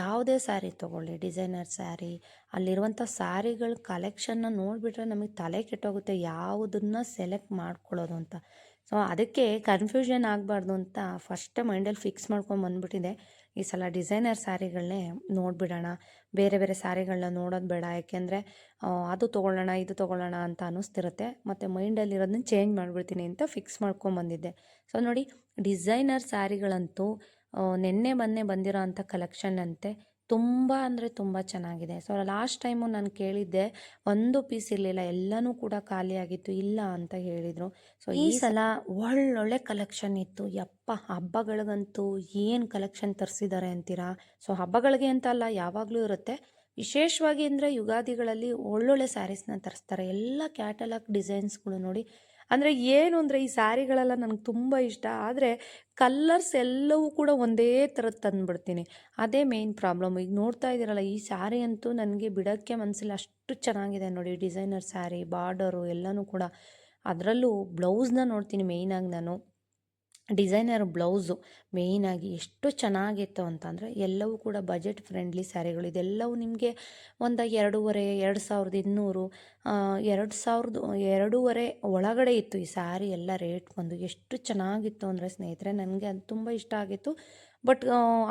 [SPEAKER 2] ಯಾವುದೇ ಸ್ಯಾರಿ ತೊಗೊಳ್ಳಿ, ಡಿಸೈನರ್ ಸ್ಯಾರಿ, ಅಲ್ಲಿರುವಂಥ ಸ್ಯಾರಿಗಳ ಕಲೆಕ್ಷನ್ನ ನೋಡಿಬಿಟ್ರೆ ನಮಗೆ ತಲೆ ಕೆಟ್ಟೋಗುತ್ತೆ, ಯಾವುದನ್ನು ಸೆಲೆಕ್ಟ್ ಮಾಡ್ಕೊಳ್ಳೋದು ಅಂತ. ಸೊ ಅದಕ್ಕೆ ಕನ್ಫ್ಯೂಷನ್ ಆಗಬಾರ್ದು ಅಂತ ಫಸ್ಟೇ ಮೈಂಡಲ್ಲಿ ಫಿಕ್ಸ್ ಮಾಡ್ಕೊಂಡು ಬಂದುಬಿಟ್ಟಿದೆ. ಈ ಸಲ ಡಿಸೈನರ್ ಸ್ಯಾರಿಗಳನ್ನೇ ನೋಡಿಬಿಡೋಣ. ಬೇರೆ ಬೇರೆ ಸ್ಯಾರಿಗಳನ್ನ ನೋಡೋದು ಬೇಡ. ಯಾಕೆಂದರೆ ಅದು ತೊಗೊಳ್ಳೋಣ, ಇದು ತೊಗೊಳ್ಳೋಣ ಅಂತ ಅನ್ನಿಸ್ತಿರುತ್ತೆ. ಮತ್ತು ಮೈಂಡಲ್ಲಿರೋದನ್ನ ಚೇಂಜ್ ಮಾಡಿಬಿಡ್ತೀನಿ ಅಂತ ಫಿಕ್ಸ್ ಮಾಡ್ಕೊಂಬಂದಿದ್ದೆ ಸೊ, ನೋಡಿ, ಡಿಸೈನರ್ ಸ್ಯಾರಿಗಳಂತೂ ನಿನ್ನೆ ಮೊನ್ನೆ ಬಂದಿರೋ ಅಂಥ ಕಲೆಕ್ಷನ್ ಅಂತೆ. ತುಂಬ ಅಂದರೆ ತುಂಬ ಚೆನ್ನಾಗಿದೆ. ಸೊ ಲಾಸ್ಟ್ ಟೈಮು ನಾನು ಕೇಳಿದ್ದೆ ಒಂದು ಪೀಸ್ ಇರಲಿಲ್ಲ ಎಲ್ಲನೂ ಕೂಡ ಖಾಲಿಯಾಗಿತ್ತು ಇಲ್ಲ ಅಂತ ಹೇಳಿದರು. ಸೊ ಈ ಸಲ ಒಳ್ಳೊಳ್ಳೆ ಕಲೆಕ್ಷನ್ ಇತ್ತು. ಯಪ್ಪ ಹಬ್ಬಗಳಿಗಂತೂ ಏನು ಕಲೆಕ್ಷನ್ ತರಿಸಿದ್ದಾರೆ ಅಂತೀರಾ? ಸೊ ಹಬ್ಬಗಳಿಗೆ ಅಂತ ಅಲ್ಲ ಯಾವಾಗಲೂ ಇರುತ್ತೆ. ವಿಶೇಷವಾಗಿ ಅಂದರೆ ಯುಗಾದಿಗಳಲ್ಲಿ ಒಳ್ಳೊಳ್ಳೆ ಸ್ಯಾರೀಸ್ನ ತರಿಸ್ತಾರೆ. ಎಲ್ಲ ಕ್ಯಾಟಲಾಗ್ ಡಿಸೈನ್ಸ್ಗಳು ನೋಡಿ ಅಂದರೆ ಏನು ಅಂದರೆ ಈ ಸ್ಯಾರಿಗಳೆಲ್ಲ ನನಗೆ ತುಂಬ ಇಷ್ಟ. ಆದರೆ ಕಲ್ಲರ್ಸ್ ಎಲ್ಲವೂ ಕೂಡ ಒಂದೇ ಥರದ್ದು ತಂದುಬಿಡ್ತೀನಿ. ಅದೇ ಮೇಯ್ನ್ ಪ್ರಾಬ್ಲಮ್. ಈಗ ನೋಡ್ತಾ ಇದ್ದೀರಲ್ಲ, ಈ ಸ್ಯಾರಿ ಅಂತೂ ನನಗೆ ಬಿಡೋಕ್ಕೆ ಮನಸ್ಸಿಲ್ಲ ಅಷ್ಟು ಚೆನ್ನಾಗಿದೆ ನೋಡಿ, ಡಿಸೈನರ್ ಸ್ಯಾರಿ, ಬಾರ್ಡರು ಎಲ್ಲನೂ ಕೂಡ. ಅದರಲ್ಲೂ ಬ್ಲೌಸ್ನ ನೋಡ್ತೀನಿ ಮೇಯ್ನಾಗಿ ನಾನು. ಡಿಸೈನರ್ ಬ್ಲೌಸು ಮೇಯ್ನಾಗಿ ಎಷ್ಟು ಚೆನ್ನಾಗಿತ್ತು ಅಂತಂದರೆ ಎಲ್ಲವೂ ಕೂಡ ಬಜೆಟ್ ಫ್ರೆಂಡ್ಲಿ ಸ್ಯಾರಿಗಳು. ಇದೆಲ್ಲವೂ ನಿಮಗೆ ಒಂದು ಎರಡೂವರೆ, ಎರಡು ಸಾವಿರದ ಇನ್ನೂರು ಎರಡು ಸಾವಿರದ ಎರಡೂವರೆ ಒಳಗಡೆ ಇತ್ತು ಈ ಸ್ಯಾರಿ ಎಲ್ಲ ರೇಟ್ ಬಂದು ಎಷ್ಟು ಚೆನ್ನಾಗಿತ್ತು ಅಂದರೆ ಸ್ನೇಹಿತರೆ ನನಗೆ ಅದು ತುಂಬ ಇಷ್ಟ ಆಗಿತ್ತು. ಬಟ್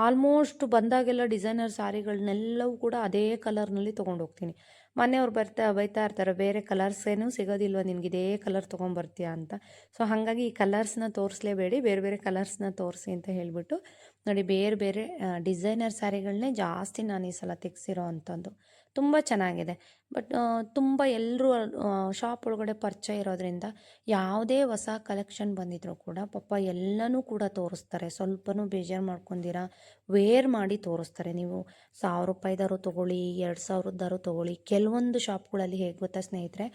[SPEAKER 2] ಆಲ್ಮೋಸ್ಟ್ ಬಂದಾಗೆಲ್ಲ ಡಿಸೈನರ್ ಸ್ಯಾರಿಗಳನ್ನೆಲ್ಲವೂ ಕೂಡ ಅದೇ ಕಲರ್ನಲ್ಲಿ ತೊಗೊಂಡು ಹೋಗ್ತೀನಿ ಮನೆಯವ್ರು ಬರ್ತಾ ಬೈತಾ ಇರ್ತಾರೆ, ಬೇರೆ ಕಲರ್ಸ್ ಏನು ಸಿಗೋದಿಲ್ವ ನಿನಗೆ? ಇದೇ ಕಲರ್ ತೊಗೊಂಬರ್ತೀಯ ಅಂತ. ಸೊ ಹಾಗಾಗಿ ಈ ಕಲರ್ಸ್ನ ತೋರಿಸ್ಲೇಬೇಡಿ, ಬೇರೆ ಬೇರೆ ಕಲರ್ಸ್ನ ತೋರಿಸಿ ಅಂತ ಹೇಳಿಬಿಟ್ಟು ನೋಡಿ ಬೇರೆ ಬೇರೆ ಡಿಸೈನರ್ ಸ್ಯಾರಿಗಳನ್ನೇ ಜಾಸ್ತಿ ನಾನು ಈ ಸಲ ತೆಗೆಸಿರೋ ಅಂಥದ್ದು. ತುಂಬ ಚೆನ್ನಾಗಿದೆ. ಬಟ್ ತುಂಬ ಎಲ್ಲರೂ ಶಾಪ್ ಒಳಗಡೆ ಪರಿಚಯ ಇರೋದ್ರಿಂದ ಯಾವುದೇ ಹೊಸ ಕಲೆಕ್ಷನ್ ಬಂದಿದ್ರು ಕೂಡ ಪಾಪ ಎಲ್ಲನೂ ಕೂಡ ತೋರಿಸ್ತಾರೆ. ಸ್ವಲ್ಪನೂ ಬೇಜಾರು ಮಾಡ್ಕೊಂಡಿರ? ವೇರ್ ಮಾಡಿ ತೋರಿಸ್ತಾರೆ. ನೀವು ಸಾವಿರ ರೂಪಾಯಿದಾರು ತೊಗೊಳ್ಳಿ, ಎರಡು ಸಾವಿರದ್ದಾರು ತೊಗೊಳ್ಳಿ. ಕೆಲವೊಂದು ಶಾಪ್ಗಳಲ್ಲಿ ಹೇಗೆ ಗೊತ್ತಾ ಸ್ನೇಹಿತರೆ?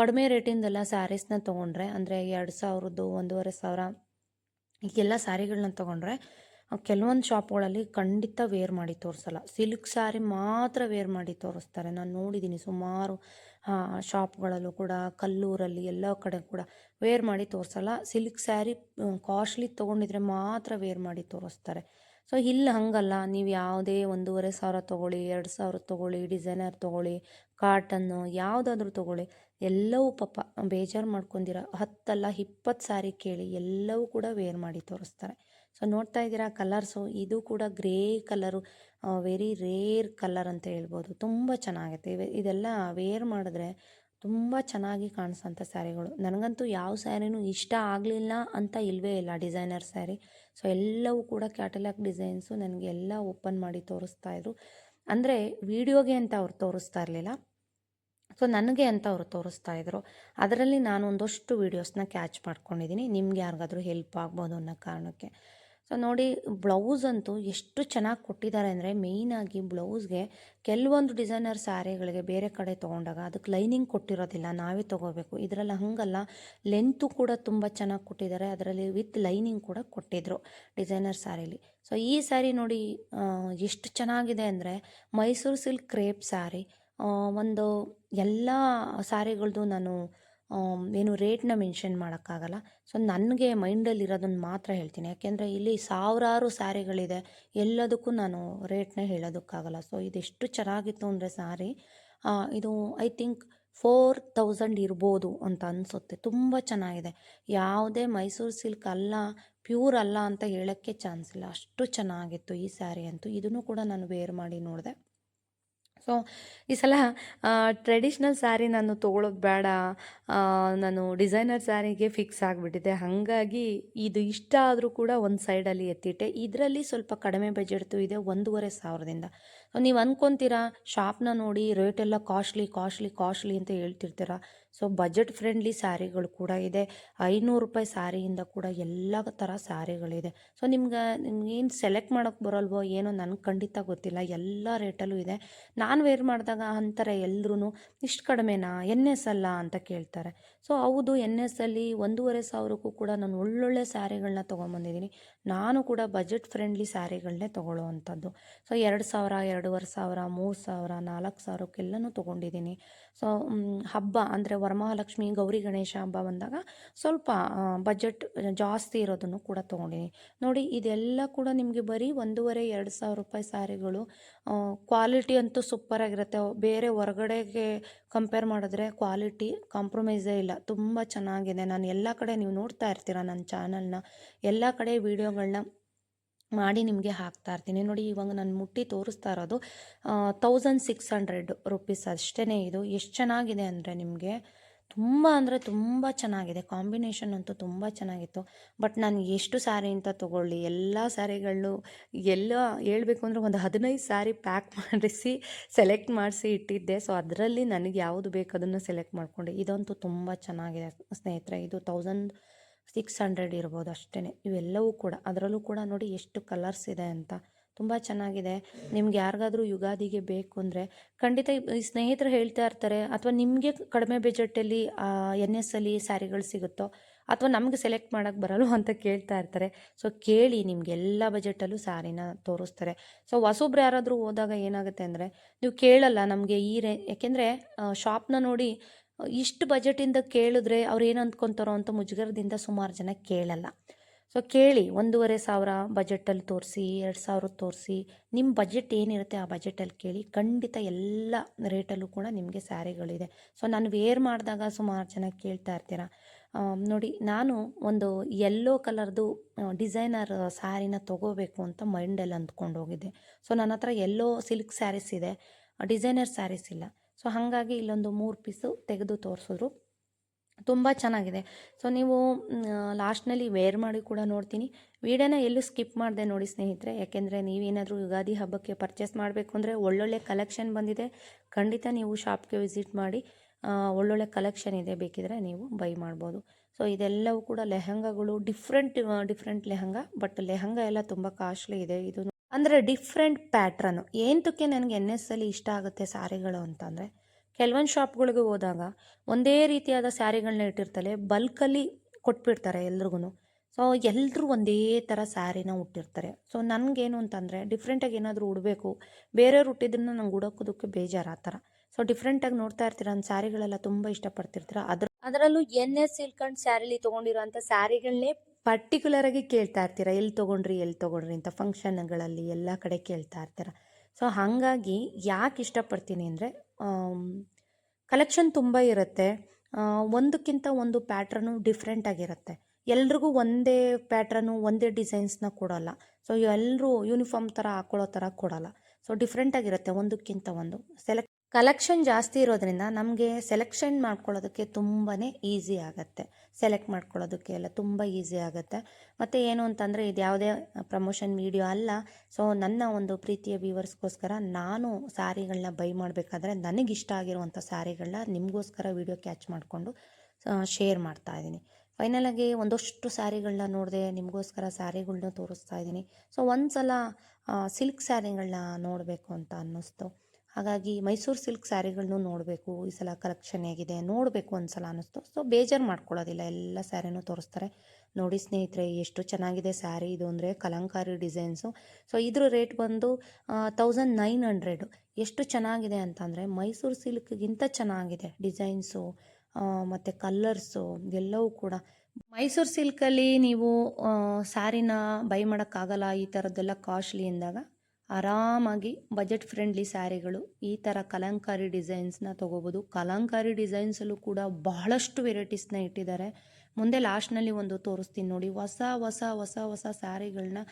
[SPEAKER 2] ಕಡಿಮೆ ರೇಟಿಂದೆಲ್ಲ ಸ್ಯಾರೀಸ್ನ ತೊಗೊಂಡ್ರೆ ಅಂದರೆ ಎರಡು ಸಾವಿರದ್ದು ಒಂದೂವರೆ ಸಾವಿರ ಈಗೆಲ್ಲ ಸ್ಯಾರಿಗಳನ್ನ ತೊಗೊಂಡ್ರೆ ಕೆಲವೊಂದು ಶಾಪ್ಗಳಲ್ಲಿ ಖಂಡಿತ ವೇರ್ ಮಾಡಿ ತೋರಿಸಲ್ಲ. ಸಿಲ್ಕ್ ಸ್ಯಾರಿ ಮಾತ್ರ ವೇರ್ ಮಾಡಿ ತೋರಿಸ್ತಾರೆ. ನಾನು ನೋಡಿದ್ದೀನಿ ಸುಮಾರು ಶಾಪ್ಗಳಲ್ಲೂ ಕೂಡ, ಕಲ್ಲೂರಲ್ಲಿ ಎಲ್ಲ ಕಡೆ ಕೂಡ ವೇರ್ ಮಾಡಿ ತೋರಿಸಲ್ಲ. ಸಿಲ್ಕ್ ಸ್ಯಾರಿ ಕಾಸ್ಟ್ಲಿ ತೊಗೊಂಡಿದ್ರೆ ಮಾತ್ರ ವೇರ್ ಮಾಡಿ ತೋರಿಸ್ತಾರೆ. ಸೊ ಇಲ್ಲಿ ಹಂಗಲ್ಲ. ನೀವು ಯಾವುದೇ ಒಂದೂವರೆ ಸಾವಿರ ತೊಗೊಳ್ಳಿ, ಎರಡು ಸಾವಿರ ತೊಗೊಳ್ಳಿ ಡಿಸೈನರ್ ತೊಗೊಳ್ಳಿ ಕಾಟನ್ನು ಯಾವುದಾದ್ರೂ ತೊಗೊಳ್ಳಿ. ಎಲ್ಲವೂ ಪಾಪ ಬೇಜಾರು ಮಾಡ್ಕೊಂಡಿರ ಹತ್ತಲ್ಲ ಇಪ್ಪತ್ತು ಸಾರಿ ಕೇಳಿ ಎಲ್ಲವೂ ಕೂಡ ವೇರ್ ಮಾಡಿ ತೋರಿಸ್ತಾರೆ. ಸೊ ನೋಡ್ತಾ ಇದ್ದೀರಾ ಕಲರ್ಸು ಇದು ಕೂಡ grey colour very rare colour ಅಂತ ಹೇಳ್ಬೋದು. ತುಂಬ ಚೆನ್ನಾಗೈತೆ. ಇದೆಲ್ಲ ವೇರ್ ಮಾಡಿದ್ರೆ ತುಂಬ ಚೆನ್ನಾಗಿ ಕಾಣಿಸೋಂಥ ಸ್ಯಾರಿಗಳು. ನನಗಂತೂ ಯಾವ ಸ್ಯಾರಿನೂ ಇಷ್ಟ ಆಗಲಿಲ್ಲ ಅಂತ ಇಲ್ಲವೇ ಇಲ್ಲ ಡಿಸೈನರ್ ಸ್ಯಾರಿ. ಸೊ ಎಲ್ಲವೂ ಕೂಡ ಕ್ಯಾಟಲಾಗ್ ಡಿಸೈನ್ಸು ನನಗೆ ಎಲ್ಲ ಓಪನ್ ಮಾಡಿ ತೋರಿಸ್ತಾ ಇದ್ರು. ಅಂದರೆ ವೀಡಿಯೋಗೆ ಅಂತ ಅವ್ರು ತೋರಿಸ್ತಾ ಇರಲಿಲ್ಲ. ಸೊ ನನಗೆ ಅಂತ ಅವರು ತೋರಿಸ್ತಾ ಇದ್ರು. ಅದರಲ್ಲಿ ನಾನು ಒಂದಷ್ಟು ವೀಡಿಯೋಸ್ನ ಕ್ಯಾಚ್ ಮಾಡ್ಕೊಂಡಿದ್ದೀನಿ ನಿಮ್ಗೆ ಯಾರಿಗಾದ್ರೂ ಹೆಲ್ಪ್ ಆಗ್ಬೋದು ಅನ್ನೋ ಕಾರಣಕ್ಕೆ. ಸೊ ನೋಡಿ ಬ್ಲೌಸ್ ಅಂತೂ ಎಷ್ಟು ಚೆನ್ನಾಗಿ ಕೊಟ್ಟಿದ್ದಾರೆ ಅಂದರೆ ಮೇಯ್ನಾಗಿ ಬ್ಲೌಸ್ಗೆ ಕೆಲವೊಂದು ಡಿಸೈನರ್ ಸ್ಯಾರಿಗಳಿಗೆ ಬೇರೆ ಕಡೆ ತೊಗೊಂಡಾಗ ಅದಕ್ಕೆ ಲೈನಿಂಗ್ ಕೊಟ್ಟಿರೋದಿಲ್ಲ. ನಾವೇ ತೊಗೋಬೇಕು. ಇದರಲ್ಲಿ ಹಾಗಲ್ಲ. ಲೆಂತು ಕೂಡ ತುಂಬ ಚೆನ್ನಾಗಿ ಕೊಟ್ಟಿದ್ದಾರೆ. ಅದರಲ್ಲಿ ವಿತ್ ಲೈನಿಂಗ್ ಕೂಡ ಕೊಟ್ಟಿದ್ರು ಡಿಸೈನರ್ ಸ್ಯಾರಿಲಿ ಸೊ ಈ ಸ್ಯಾರಿ ನೋಡಿ ಎಷ್ಟು ಚೆನ್ನಾಗಿದೆ ಅಂದರೆ ಮೈಸೂರು ಸಿಲ್ಕ್ ಕ್ರೇಪ್ ಸ್ಯಾರಿ ಒಂದು ಎಲ್ಲ ಸಾರಿಗಳದ್ದು ನಾನು ಏನು ರೇಟ್ನ ಮೆನ್ಷನ್ ಮಾಡೋಕ್ಕಾಗಲ್ಲ. ಸೊ, ನನಗೆ ಮೈಂಡಲ್ಲಿ ಇರೋದನ್ನು ಮಾತ್ರ ಹೇಳ್ತೀನಿ. ಯಾಕೆಂದರೆ ಇಲ್ಲಿ ಸಾವಿರಾರು ಸ್ಯಾರಿಗಳಿದೆ ಎಲ್ಲದಕ್ಕೂ ನಾನು ರೇಟ್ನ ಹೇಳೋದಕ್ಕಾಗಲ್ಲ. ಸೊ, ಇದೆಷ್ಟು ಚೆನ್ನಾಗಿತ್ತು ಅಂದರೆ ಸ್ಯಾರಿ ಇದು ಐ ಥಿಂಕ್ ಫೋರ್ ತೌಸಂಡ್ ಇರ್ಬೋದು ಅಂತ ಅನಿಸುತ್ತೆ. ತುಂಬ ಚೆನ್ನಾಗಿದೆ. ಯಾವುದೇ ಮೈಸೂರು ಸಿಲ್ಕ್ ಅಲ್ಲ, ಪ್ಯೂರ್ ಅಲ್ಲ ಅಂತ ಹೇಳೋಕ್ಕೆ ಚಾನ್ಸ್ ಇಲ್ಲ. ಅಷ್ಟು ಚೆನ್ನಾಗಿತ್ತು ಈ ಸ್ಯಾರಿ ಅಂತೂ. ಇದನ್ನು ಕೂಡ ನಾನು ವೇರ್ ಮಾಡಿ ನೋಡಿದೆ. ಸೊ, ಈ ಸಲ ಟ್ರೆಡಿಷ್ನಲ್ ಸ್ಯಾರಿ ನಾನು ತೊಗೊಳೋದು ಬೇಡ. ನಾನು ಡಿಸೈನರ್ ಸ್ಯಾರಿಗೆ ಫಿಕ್ಸ್ ಆಗಿಬಿಟ್ಟಿದೆ. ಹಾಗಾಗಿ ಇದು ಇಷ್ಟ ಆದರೂ ಕೂಡ ಒಂದು ಸೈಡಲ್ಲಿ ಎತ್ತಿಟ್ಟೆ. ಇದರಲ್ಲಿ ಸ್ವಲ್ಪ ಕಡಿಮೆ ಬಜೆಟ್ದು ಇದೆ, ಒಂದೂವರೆ ಸಾವಿರದಿಂದ. ನೀವು ಅಂದ್ಕೊತೀರಾ ಶಾಪ್ನ ನೋಡಿ ರೇಟೆಲ್ಲ ಕಾಸ್ಟ್ಲಿ ಕಾಸ್ಟ್ಲಿ ಕಾಸ್ಟ್ಲಿ ಅಂತ ಹೇಳ್ತಿರ್ತೀರ? ಸೊ ಬಜೆಟ್ ಫ್ರೆಂಡ್ಲಿ ಸ್ಯಾರಿಗಳು ಕೂಡ ಇದೆ ಐನೂರು ರೂಪಾಯಿ ಸ್ಯಾರಿಯಿಂದ ಕೂಡ ಎಲ್ಲ ಥರ ಸ್ಯಾರಿಗಳಿದೆ ಸೊ ನಿಮ್ಗೆ ನಿಮ್ಗೇನು ಸೆಲೆಕ್ಟ್ ಮಾಡೋಕ್ಕೆ ಬರಲ್ವೋ ಏನೋ ನನಗೆ ಖಂಡಿತ ಗೊತ್ತಿಲ್ಲ. ಎಲ್ಲ ರೇಟಲ್ಲೂ ಇದೆ. ನಾನು ವೇರ್ ಮಾಡಿದಾಗ ಅಂತಾರೆ ಎಲ್ಲರೂ ಇಷ್ಟು ಕಡಿಮೆನಾ ಎನ್ ಎಸ್ ಅಲ್ಲ ಅಂತ ಕೇಳ್ತಾರೆ. ಸೊ ಹೌದು ಎನ್ ಎಸ್ ಅಲ್ಲಿ ಒಂದೂವರೆ ಸಾವಿರಕ್ಕೂ ಕೂಡ ನಾನು ಒಳ್ಳೊಳ್ಳೆ ಸ್ಯಾರಿಗಳನ್ನ ತೊಗೊಂಬಂದಿದ್ದೀನಿ ನಾನು ಕೂಡ ಬಜೆಟ್ ಫ್ರೆಂಡ್ಲಿ ಸ್ಯಾರಿಗಳನ್ನೇ ತೊಗೊಳ್ಳೋ ಅಂಥದ್ದು ಸೊ ಎರಡು ಸಾವಿರ, ಎರಡೂವರೆ ಸಾವಿರ, ಮೂರು ಸಾವಿರ, ನಾಲ್ಕು ಸಾವಿರಕ್ಕೆಲ್ಲನೂ ತೊಗೊಂಡಿದ್ದೀನಿ ಸೊ ಹಬ್ಬ ಅಂದರೆ ವರಮಹಾಲಕ್ಷ್ಮಿ, ಗೌರಿ ಗಣೇಶ ಹಬ್ಬ ಬಂದಾಗ ಸ್ವಲ್ಪ ಬಜೆಟ್ ಜಾಸ್ತಿ ಇರೋದನ್ನು ಕೂಡ ತೊಗೊಂಡಿನಿ. ನೋಡಿ, ಇದೆಲ್ಲ ಕೂಡ ನಿಮಗೆ ಬರೀ ಒಂದೂವರೆ, ಎರಡು ಸಾವಿರ ರೂಪಾಯಿ ಸ್ಯಾರಿಗಳು ಕ್ವಾಲಿಟಿ ಅಂತೂ ಸೂಪರಾಗಿರುತ್ತೆ ಬೇರೆ ಹೊರಗಡೆಗೆ ಕಂಪೇರ್ ಮಾಡಿದ್ರೆ ಕ್ವಾಲಿಟಿ ಕಾಂಪ್ರಮೈಸೇ ಇಲ್ಲ. ತುಂಬ ಚೆನ್ನಾಗಿದೆ. ನಾನು ಎಲ್ಲ ಕಡೆ ನೀವು ನೋಡ್ತಾ ಇರ್ತೀರ ನನ್ನ ಚಾನಲ್ನ ಎಲ್ಲ ಕಡೆ ವೀಡಿಯೋಗಳನ್ನ ಮಾಡಿ ನಿಮಗೆ ಹಾಕ್ತಾ ಇರ್ತೀನಿ. ನೋಡಿ, ಇವಾಗ ನಾನು ಮುಟ್ಟಿ ತೋರಿಸ್ತಾ ಇರೋದು ತೌಸಂಡ್ ಸಿಕ್ಸ್ ಹಂಡ್ರೆಡ್ ರುಪೀಸ್ ಅಷ್ಟೇ ಇದು. ಎಷ್ಟು ಚೆನ್ನಾಗಿದೆ ಅಂದರೆ ನಿಮಗೆ ತುಂಬ ಅಂದರೆ ತುಂಬ ಚೆನ್ನಾಗಿದೆ. ಕಾಂಬಿನೇಷನ್ ಅಂತೂ ತುಂಬ ಚೆನ್ನಾಗಿತ್ತು. ಬಟ್ ನಾನು ಎಷ್ಟು ಸ್ಯಾರಿ ಅಂತ ತೊಗೊಳ್ಳಿ, ಎಲ್ಲ ಸ್ಯಾರಿಗಳು ಎಲ್ಲ ಹೇಳಬೇಕು ಅಂದರೆ ಒಂದು ಹದಿನೈದು ಸ್ಯಾರಿ ಪ್ಯಾಕ್ ಮಾಡಿಸಿ ಸೆಲೆಕ್ಟ್ ಮಾಡಿಸಿ ಇಟ್ಟಿದ್ದೆ. ಸೊ ಅದರಲ್ಲಿ ನನಗೆ ಯಾವುದು ಬೇಕು ಅದನ್ನು ಸೆಲೆಕ್ಟ್ ಮಾಡಿಕೊಂಡೆ. ಇದಂತೂ ತುಂಬ ಚೆನ್ನಾಗಿದೆ ಸ್ನೇಹಿತರೆ. ಇದು ತೌಸಂಡ್ ಸಿಕ್ಸ್ ಹಂಡ್ರೆಡ್ ಇರ್ಬೋದು ಅಷ್ಟೇ ಇವೆಲ್ಲವೂ ಕೂಡ, ಅದರಲ್ಲೂ ಕೂಡ ನೋಡಿ ಎಷ್ಟು ಕಲರ್ಸ್ ಇದೆ ಅಂತ. ತುಂಬ ಚೆನ್ನಾಗಿದೆ. ನಿಮ್ಗೆ ಯಾರಿಗಾದರೂ ಯುಗಾದಿಗೆ ಬೇಕು ಅಂದರೆ ಖಂಡಿತ ಸ್ನೇಹಿತರು ಹೇಳ್ತಾ ಇರ್ತಾರೆ, ಅಥವಾ ನಿಮಗೆ ಕಡಿಮೆ ಬಜೆಟಲ್ಲಿ ಎನ್ ಎಸ್ ಅಲ್ಲಿ ಸ್ಯಾರಿಗಳು ಸಿಗುತ್ತೋ, ಅಥವಾ ನಮಗೆ ಸೆಲೆಕ್ಟ್ ಮಾಡೋಕ್ಕೆ ಬರಲ್ಲ ಅಂತ ಕೇಳ್ತಾ ಇರ್ತಾರೆ. ಸೊ ಕೇಳಿ ನಿಮ್ಗೆ ಎಲ್ಲ ಬಜೆಟಲ್ಲೂ ಸ್ಯಾರಿನ ತೋರಿಸ್ತಾರೆ. ಸೊ ಹೊಸೊಬ್ರು ಯಾರಾದರೂ ಹೋದಾಗ ಏನಾಗುತ್ತೆ ಅಂದರೆ, ನೀವು ಕೇಳಲ್ಲ ನಮಗೆ ಈ ರೇ ಯಾಕೆಂದರೆ ಶಾಪ್ನ ನೋಡಿ ಇಷ್ಟು ಬಜೆಟಿಂದ ಕೇಳಿದ್ರೆ ಅವ್ರು ಏನು ಅಂದ್ಕೊತಾರೋ ಅಂತ ಮುಜುಗರದಿಂದ ಸುಮಾರು ಜನ ಕೇಳಲ್ಲ. ಸೊ ಕೇಳಿ, ಒಂದೂವರೆ ಸಾವಿರ ಬಜೆಟಲ್ಲಿ ತೋರಿಸಿ, ಎರಡು ಸಾವಿರ ತೋರಿಸಿ ನಿಮ್ಮ ಬಜೆಟ್ ಏನಿರುತ್ತೆ ಆ ಬಜೆಟಲ್ಲಿ ಕೇಳಿ, ಖಂಡಿತ ಎಲ್ಲ ರೇಟಲ್ಲೂ ಕೂಡ ನಿಮಗೆ ಸ್ಯಾರಿಗಳಿದೆ. ಸೊ ನಾನು ವೇರ್ ಮಾಡಿದಾಗ ಸುಮಾರು ಜನ ಕೇಳ್ತಾ ಇರ್ತೀರ? ನೋಡಿ, ನಾನು ಒಂದು ಯೆಲ್ಲೋ ಕಲರ್ದು ಡಿಸೈನರ್ ಸ್ಯಾರಿನ ತೊಗೋಬೇಕು ಅಂತ ಮೈಂಡಲ್ಲಿ ಅಂದ್ಕೊಂಡು ಹೋಗಿದ್ದೆ. ಸೊ ನನ್ನ ಹತ್ರ ಯೆಲ್ಲೋ ಸಿಲ್ಕ್ ಸ್ಯಾರೀಸ್ ಇದೆ ಡಿಸೈನರ್ ಸ್ಯಾರೀಸ್ ಇಲ್ಲ. ಸೊ ಹಾಗಾಗಿ ಇಲ್ಲೊಂದು ಮೂರು ಪೀಸು ತೆಗೆದು ತೋರಿಸಿದ್ರು. ತುಂಬ ಚೆನ್ನಾಗಿದೆ. ಸೊ ನೀವು ಲಾಸ್ಟ್ನಲ್ಲಿ ವೇರ್ ಮಾಡಿ ಕೂಡ ನೋಡ್ತೀನಿ. ವೀಡಿಯೋನ ಎಲ್ಲೂ ಸ್ಕಿಪ್ ಮಾಡಿದೆ ನೋಡಿ ಸ್ನೇಹಿತರೆ. ಯಾಕೆಂದರೆ ನೀವೇನಾದರೂ ಯುಗಾದಿ ಹಬ್ಬಕ್ಕೆ ಪರ್ಚೇಸ್ ಮಾಡಬೇಕು ಅಂದರೆ ಒಳ್ಳೊಳ್ಳೆ ಕಲೆಕ್ಷನ್ ಬಂದಿದೆ. ಖಂಡಿತ ನೀವು ಶಾಪ್ಗೆ ವಿಸಿಟ್ ಮಾಡಿ ಒಳ್ಳೊಳ್ಳೆ ಕಲೆಕ್ಷನ್ ಇದೆ ಬೇಕಿದ್ರೆ ನೀವು ಬೈ ಮಾಡ್ಬೋದು. ಸೊ ಇದೆಲ್ಲವೂ ಕೂಡ ಲೆಹಂಗಾಗಳು, different different lehenga, but lehenga ಎಲ್ಲ ತುಂಬ ಕಾಸ್ಟ್ಲಿ ಇದೆ. ಇದು ಅಂದರೆ ಡಿಫ್ರೆಂಟ್ ಪ್ಯಾಟ್ರನ್ನು ಏನಕ್ಕೆ ನನಗೆ ಎನ್ ಎಸ್ ಅಲ್ಲಿ ಇಷ್ಟ ಆಗುತ್ತೆ ಸ್ಯಾರಿಗಳು ಅಂತಂದರೆ, ಕೆಲವೊಂದು ಶಾಪ್ಗಳಿಗೆ ಹೋದಾಗ ಒಂದೇ ರೀತಿಯಾದ ಸ್ಯಾರಿಗಳನ್ನ ಇಟ್ಟಿರ್ತಾರೆ ಬಲ್ಕಲ್ಲಿ ಕೊಟ್ಬಿಡ್ತಾರೆ ಎಲ್ರಿಗೂ ಸೊ ಎಲ್ಲರೂ ಒಂದೇ ಥರ ಸ್ಯಾರಿನ ಉಟ್ಟಿರ್ತಾರೆ. ಸೊ ನನಗೇನು ಅಂತಂದರೆ ಡಿಫ್ರೆಂಟಾಗಿ ಏನಾದರೂ ಉಡಬೇಕು ಬೇರೆಯವ್ರು ಹುಟ್ಟಿದ್ದನ್ನು ನಂಗೆ ಉಡೋಕೋದಕ್ಕೆ ಬೇಜಾರು ಆ ಥರ. ಸೊ ಡಿಫ್ರೆಂಟಾಗಿ ನೋಡ್ತಾ ಇರ್ತೀರ ನನ್ನ ಸ್ಯಾರಿಗಳೆಲ್ಲ ತುಂಬ ಇಷ್ಟಪಡ್ತಿರ್ತೀರ. ಅದ್ರ ಅದರಲ್ಲೂ ಎನ್ ಎಸ್ ಸಿಲ್ಕಂಡ್ ಸ್ಯಾರಿಲಿ ತೊಗೊಂಡಿರೋಂಥ ಸ್ಯಾರಿಗಳನ್ನೇ ಪರ್ಟಿಕ್ಯುಲರ್ ಆಗಿ ಕೇಳ್ತಾ ಇರ್ತೀರ? ಎಲ್ಲಿ ತೊಗೊಂಡ್ರಿ ಎಲ್ಲಿ ತೊಗೊಂಡ್ರಿ ಅಂತ ಫಂಕ್ಷನ್ಗಳಲ್ಲಿ ಎಲ್ಲ ಕಡೆ ಕೇಳ್ತಾ ಇರ್ತೀರ? ಸೊ ಹಾಗಾಗಿ ಯಾಕೆ ಇಷ್ಟಪಡ್ತೀನಿ ಅಂದರೆ ಕಲೆಕ್ಷನ್ ತುಂಬ ಇರುತ್ತೆ. ಒಂದಕ್ಕಿಂತ ಒಂದು ಪ್ಯಾಟ್ರನು ಡಿಫ್ರೆಂಟ್ ಆಗಿರುತ್ತೆ. ಎಲ್ರಿಗೂ ಒಂದೇ ಪ್ಯಾಟ್ರನು ಒಂದೇ ಡಿಸೈನ್ಸ್ನ ಕೊಡೋಲ್ಲ. ಸೊ ಎಲ್ಲರೂ ಯೂನಿಫಾರ್ಮ್ ಥರ ಹಾಕೊಳ್ಳೋ ಥರ ಕೊಡೋಲ್ಲ. ಸೊ ಡಿಫ್ರೆಂಟ್ ಆಗಿರುತ್ತೆ ಒಂದಕ್ಕಿಂತ ಒಂದು. ಸೆಲೆಕ್ ಕಲೆಕ್ಷನ್ ಜಾಸ್ತಿ ಇರೋದ್ರಿಂದ ನಮಗೆ ಸೆಲೆಕ್ಷನ್ ಮಾಡ್ಕೊಳ್ಳೋದಕ್ಕೆ ತುಂಬಾ ಈಸಿ ಆಗುತ್ತೆ. ಸೆಲೆಕ್ಟ್ ಮಾಡ್ಕೊಳ್ಳೋದಕ್ಕೆ ಎಲ್ಲ ತುಂಬ ಈಸಿ ಆಗುತ್ತೆ. ಮತ್ತು ಏನು ಅಂತಂದರೆ ಇದು ಯಾವುದೇ ಪ್ರಮೋಷನ್ ವೀಡಿಯೋ ಅಲ್ಲ. ಸೊ ನನ್ನ ಒಂದು ಪ್ರೀತಿಯ ವ್ಯೂವರ್ಸ್ಗೋಸ್ಕರ ನಾನು ಸ್ಯಾರಿಗಳನ್ನ ಬೈ ಮಾಡಬೇಕಾದ್ರೆ ನನಗಿಷ್ಟ ಆಗಿರುವಂಥ ಸ್ಯಾರಿಗಳನ್ನ ನಿಮಗೋಸ್ಕರ ವೀಡಿಯೋ ಕ್ಯಾಚ್ ಮಾಡಿಕೊಂಡು ಶೇರ್ ಮಾಡ್ತಾ ಇದ್ದೀನಿ. ಫೈನಲಾಗಿ ಒಂದಷ್ಟು ಸ್ಯಾರಿಗಳನ್ನ ನೋಡಿದೆ ನಿಮಗೋಸ್ಕರ ಸ್ಯಾರಿಗಳ್ನ ತೋರಿಸ್ತಾ ಇದ್ದೀನಿ. ಸೊ ಒಂದು ಸಲ ಸಿಲ್ಕ್ ಸ್ಯಾರಿಗಳನ್ನ ನೋಡಬೇಕು ಅಂತ ಅನ್ನಿಸ್ತು. ಹಾಗಾಗಿ ಮೈಸೂರು ಸಿಲ್ಕ್ ಸ್ಯಾರಿಗಳನ್ನೂ ನೋಡಬೇಕು. ಈ ಸಲ ಕಲೆಕ್ಷನ್ ಹೇಗಿದೆ, ನೋಡಬೇಕು ಒಂದು ಸಲ ಅನ್ನಿಸ್ತು. ಸೊ ಬೇಜಾರು ಮಾಡ್ಕೊಳ್ಳೋದಿಲ್ಲ. ಎಲ್ಲ ಸ್ಯಾರಿನೂ ತೋರಿಸ್ತಾರೆ. ನೋಡಿ ಸ್ನೇಹಿತರೆ, ಎಷ್ಟು ಚೆನ್ನಾಗಿದೆ ಸ್ಯಾರಿ. ಇದು ಅಂದರೆ ಕಲಂಕಾರಿ ಡಿಸೈನ್ಸು. ಸೊ ಇದ್ರ ರೇಟ್ ಬಂದು ತೌಸಂಡ್ ನೈನ್ ಹಂಡ್ರೆಡು ಎಷ್ಟು ಚೆನ್ನಾಗಿದೆ ಅಂತಂದರೆ ಮೈಸೂರು ಸಿಲ್ಕ್ಗಿಂತ ಚೆನ್ನಾಗಿದೆ ಡಿಸೈನ್ಸು ಮತ್ತು ಕಲ್ಲರ್ಸು ಎಲ್ಲವೂ ಕೂಡ. ಮೈಸೂರು ಸಿಲ್ಕಲ್ಲಿ ನೀವು ಸ್ಯಾರಿನ ಬೈ ಮಾಡೋಕ್ಕಾಗಲ್ಲ ಈ ಥರದ್ದೆಲ್ಲ ಕಾಸ್ಟ್ಲಿ ಅಂದಾಗ ಆರಾಮಾಗಿ ಬಜೆಟ್ ಫ್ರೆಂಡ್ಲಿ ಸ್ಯಾರಿಗಳು ಈ ಥರ ಕಲಂಕಾರಿ ಡಿಸೈನ್ಸ್ನ ತೊಗೋಬೋದು. ಕಲಂಕಾರಿ ಡಿಸೈನ್ಸಲ್ಲೂ ಕೂಡ ಬಹಳಷ್ಟು ವೆರೈಟೀಸ್ನ ಇಟ್ಟಿದ್ದಾರೆ. ಮುಂದೆ ಲಾಸ್ಟ್ನಲ್ಲಿ ಒಂದು ತೋರಿಸ್ತೀನಿ ನೋಡಿ. ಹೊಸ ಹೊಸ ಹೊಸ ಹೊಸ ಸ್ಯಾರಿಗಳನ್ನ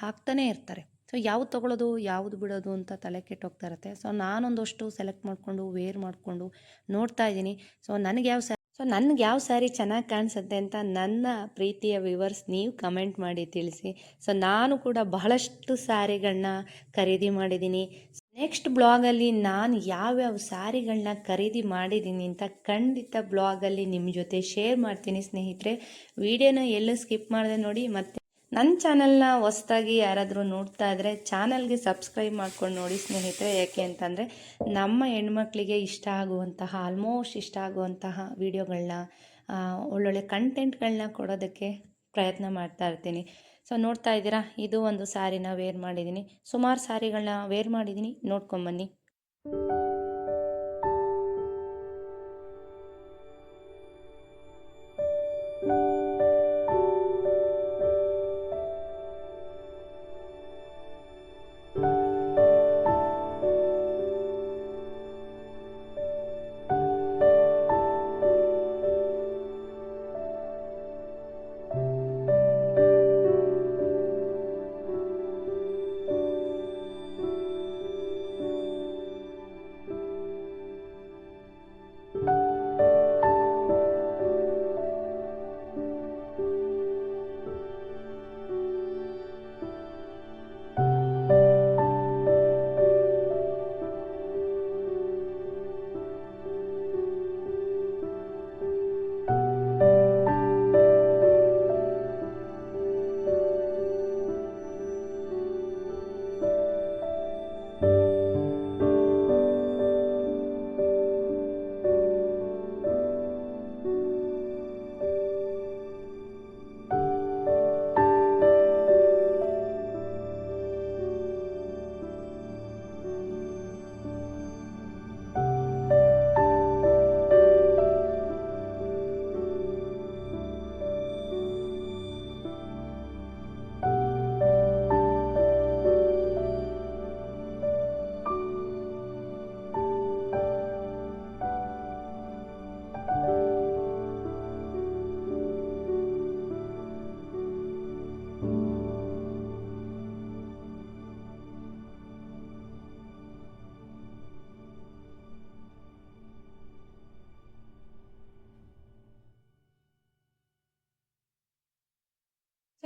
[SPEAKER 2] ಹಾಕ್ತಾನೆ ಇರ್ತಾರೆ. ಸೊ ಯಾವ್ದು ತೊಗೊಳೋದು, ಯಾವ್ದು ಬಿಡೋದು ಅಂತ ತಲೆ ಕೆಟ್ಟೋಗ್ತಾ ಇರುತ್ತೆ. ಸೊ ನಾನೊಂದಷ್ಟು ಸೆಲೆಕ್ಟ್ ಮಾಡಿಕೊಂಡು ವೇರ್ ಮಾಡಿಕೊಂಡು ನೋಡ್ತಾ ಇದ್ದೀನಿ. ಸೊ ನನಗೆ ಯಾವ ಸೊ ನನಗೆ ಯಾವ ಸ್ಯಾರಿ ಚೆನ್ನಾಗಿ ಕಾಣಿಸುತ್ತೆ ಅಂತ ನನ್ನ ಪ್ರೀತಿಯ ವಿವರ್ಸ್ ನೀವು ಕಮೆಂಟ್ ಮಾಡಿ ತಿಳಿಸಿ. ಸೊ ನಾನು ಕೂಡ ಬಹಳಷ್ಟು ಸ್ಯಾರಿಗಳನ್ನ ಖರೀದಿ ಮಾಡಿದ್ದೀನಿ ನೆಕ್ಸ್ಟ್ ಬ್ಲಾಗಲ್ಲಿ ನಾನು ಯಾವ್ಯಾವ ಸ್ಯಾರಿಗಳನ್ನ ಖರೀದಿ ಮಾಡಿದ್ದೀನಿ ಅಂತ ಖಂಡಿತ ಬ್ಲಾಗಲ್ಲಿ ನಿಮ್ಮ ಜೊತೆ ಶೇರ್ ಮಾಡ್ತೀನಿ ಸ್ನೇಹಿತರೆ. ವಿಡಿಯೋನ ಎಲ್ಲೂ ಸ್ಕಿಪ್ ಮಾಡಿದೆ ನೋಡಿ, ಮತ್ತು ನನ್ನ ಚಾನಲ್ನ ಹೊಸ್ದಾಗಿ ಯಾರಾದರೂ ನೋಡ್ತಾ ಇದ್ದರೆ ಚಾನಲ್ಗೆ ಸಬ್ಸ್ಕ್ರೈಬ್ ಮಾಡ್ಕೊಂಡು ನೋಡಿ ಸ್ನೇಹಿತರೆ. ಯಾಕೆ ಅಂತಂದರೆ ನಮ್ಮ ಹೆಣ್ಮಕ್ಳಿಗೆ ಇಷ್ಟ ಆಗುವಂತಹ ಆಲ್ಮೋಸ್ಟ್ ಇಷ್ಟ ಆಗುವಂತಹ ವಿಡಿಯೋಗಳನ್ನ ಒಳ್ಳೊಳ್ಳೆ ಕಂಟೆಂಟ್ಗಳನ್ನ ಕೊಡೋದಕ್ಕೆ ಪ್ರಯತ್ನ ಮಾಡ್ತಾ ಇರ್ತೀನಿ. ಸೊ ನೋಡ್ತಾ ಇದ್ದೀರಾ? ಇದು ಒಂದು ಸ್ಯಾರಿನ ವೇರ್ ಮಾಡಿದ್ದೀನಿ. ಸುಮಾರು ಸ್ಯಾರಿಗಳನ್ನ ವೇರ್ ಮಾಡಿದ್ದೀನಿ. ನೋಡ್ಕೊಂಬನ್ನಿ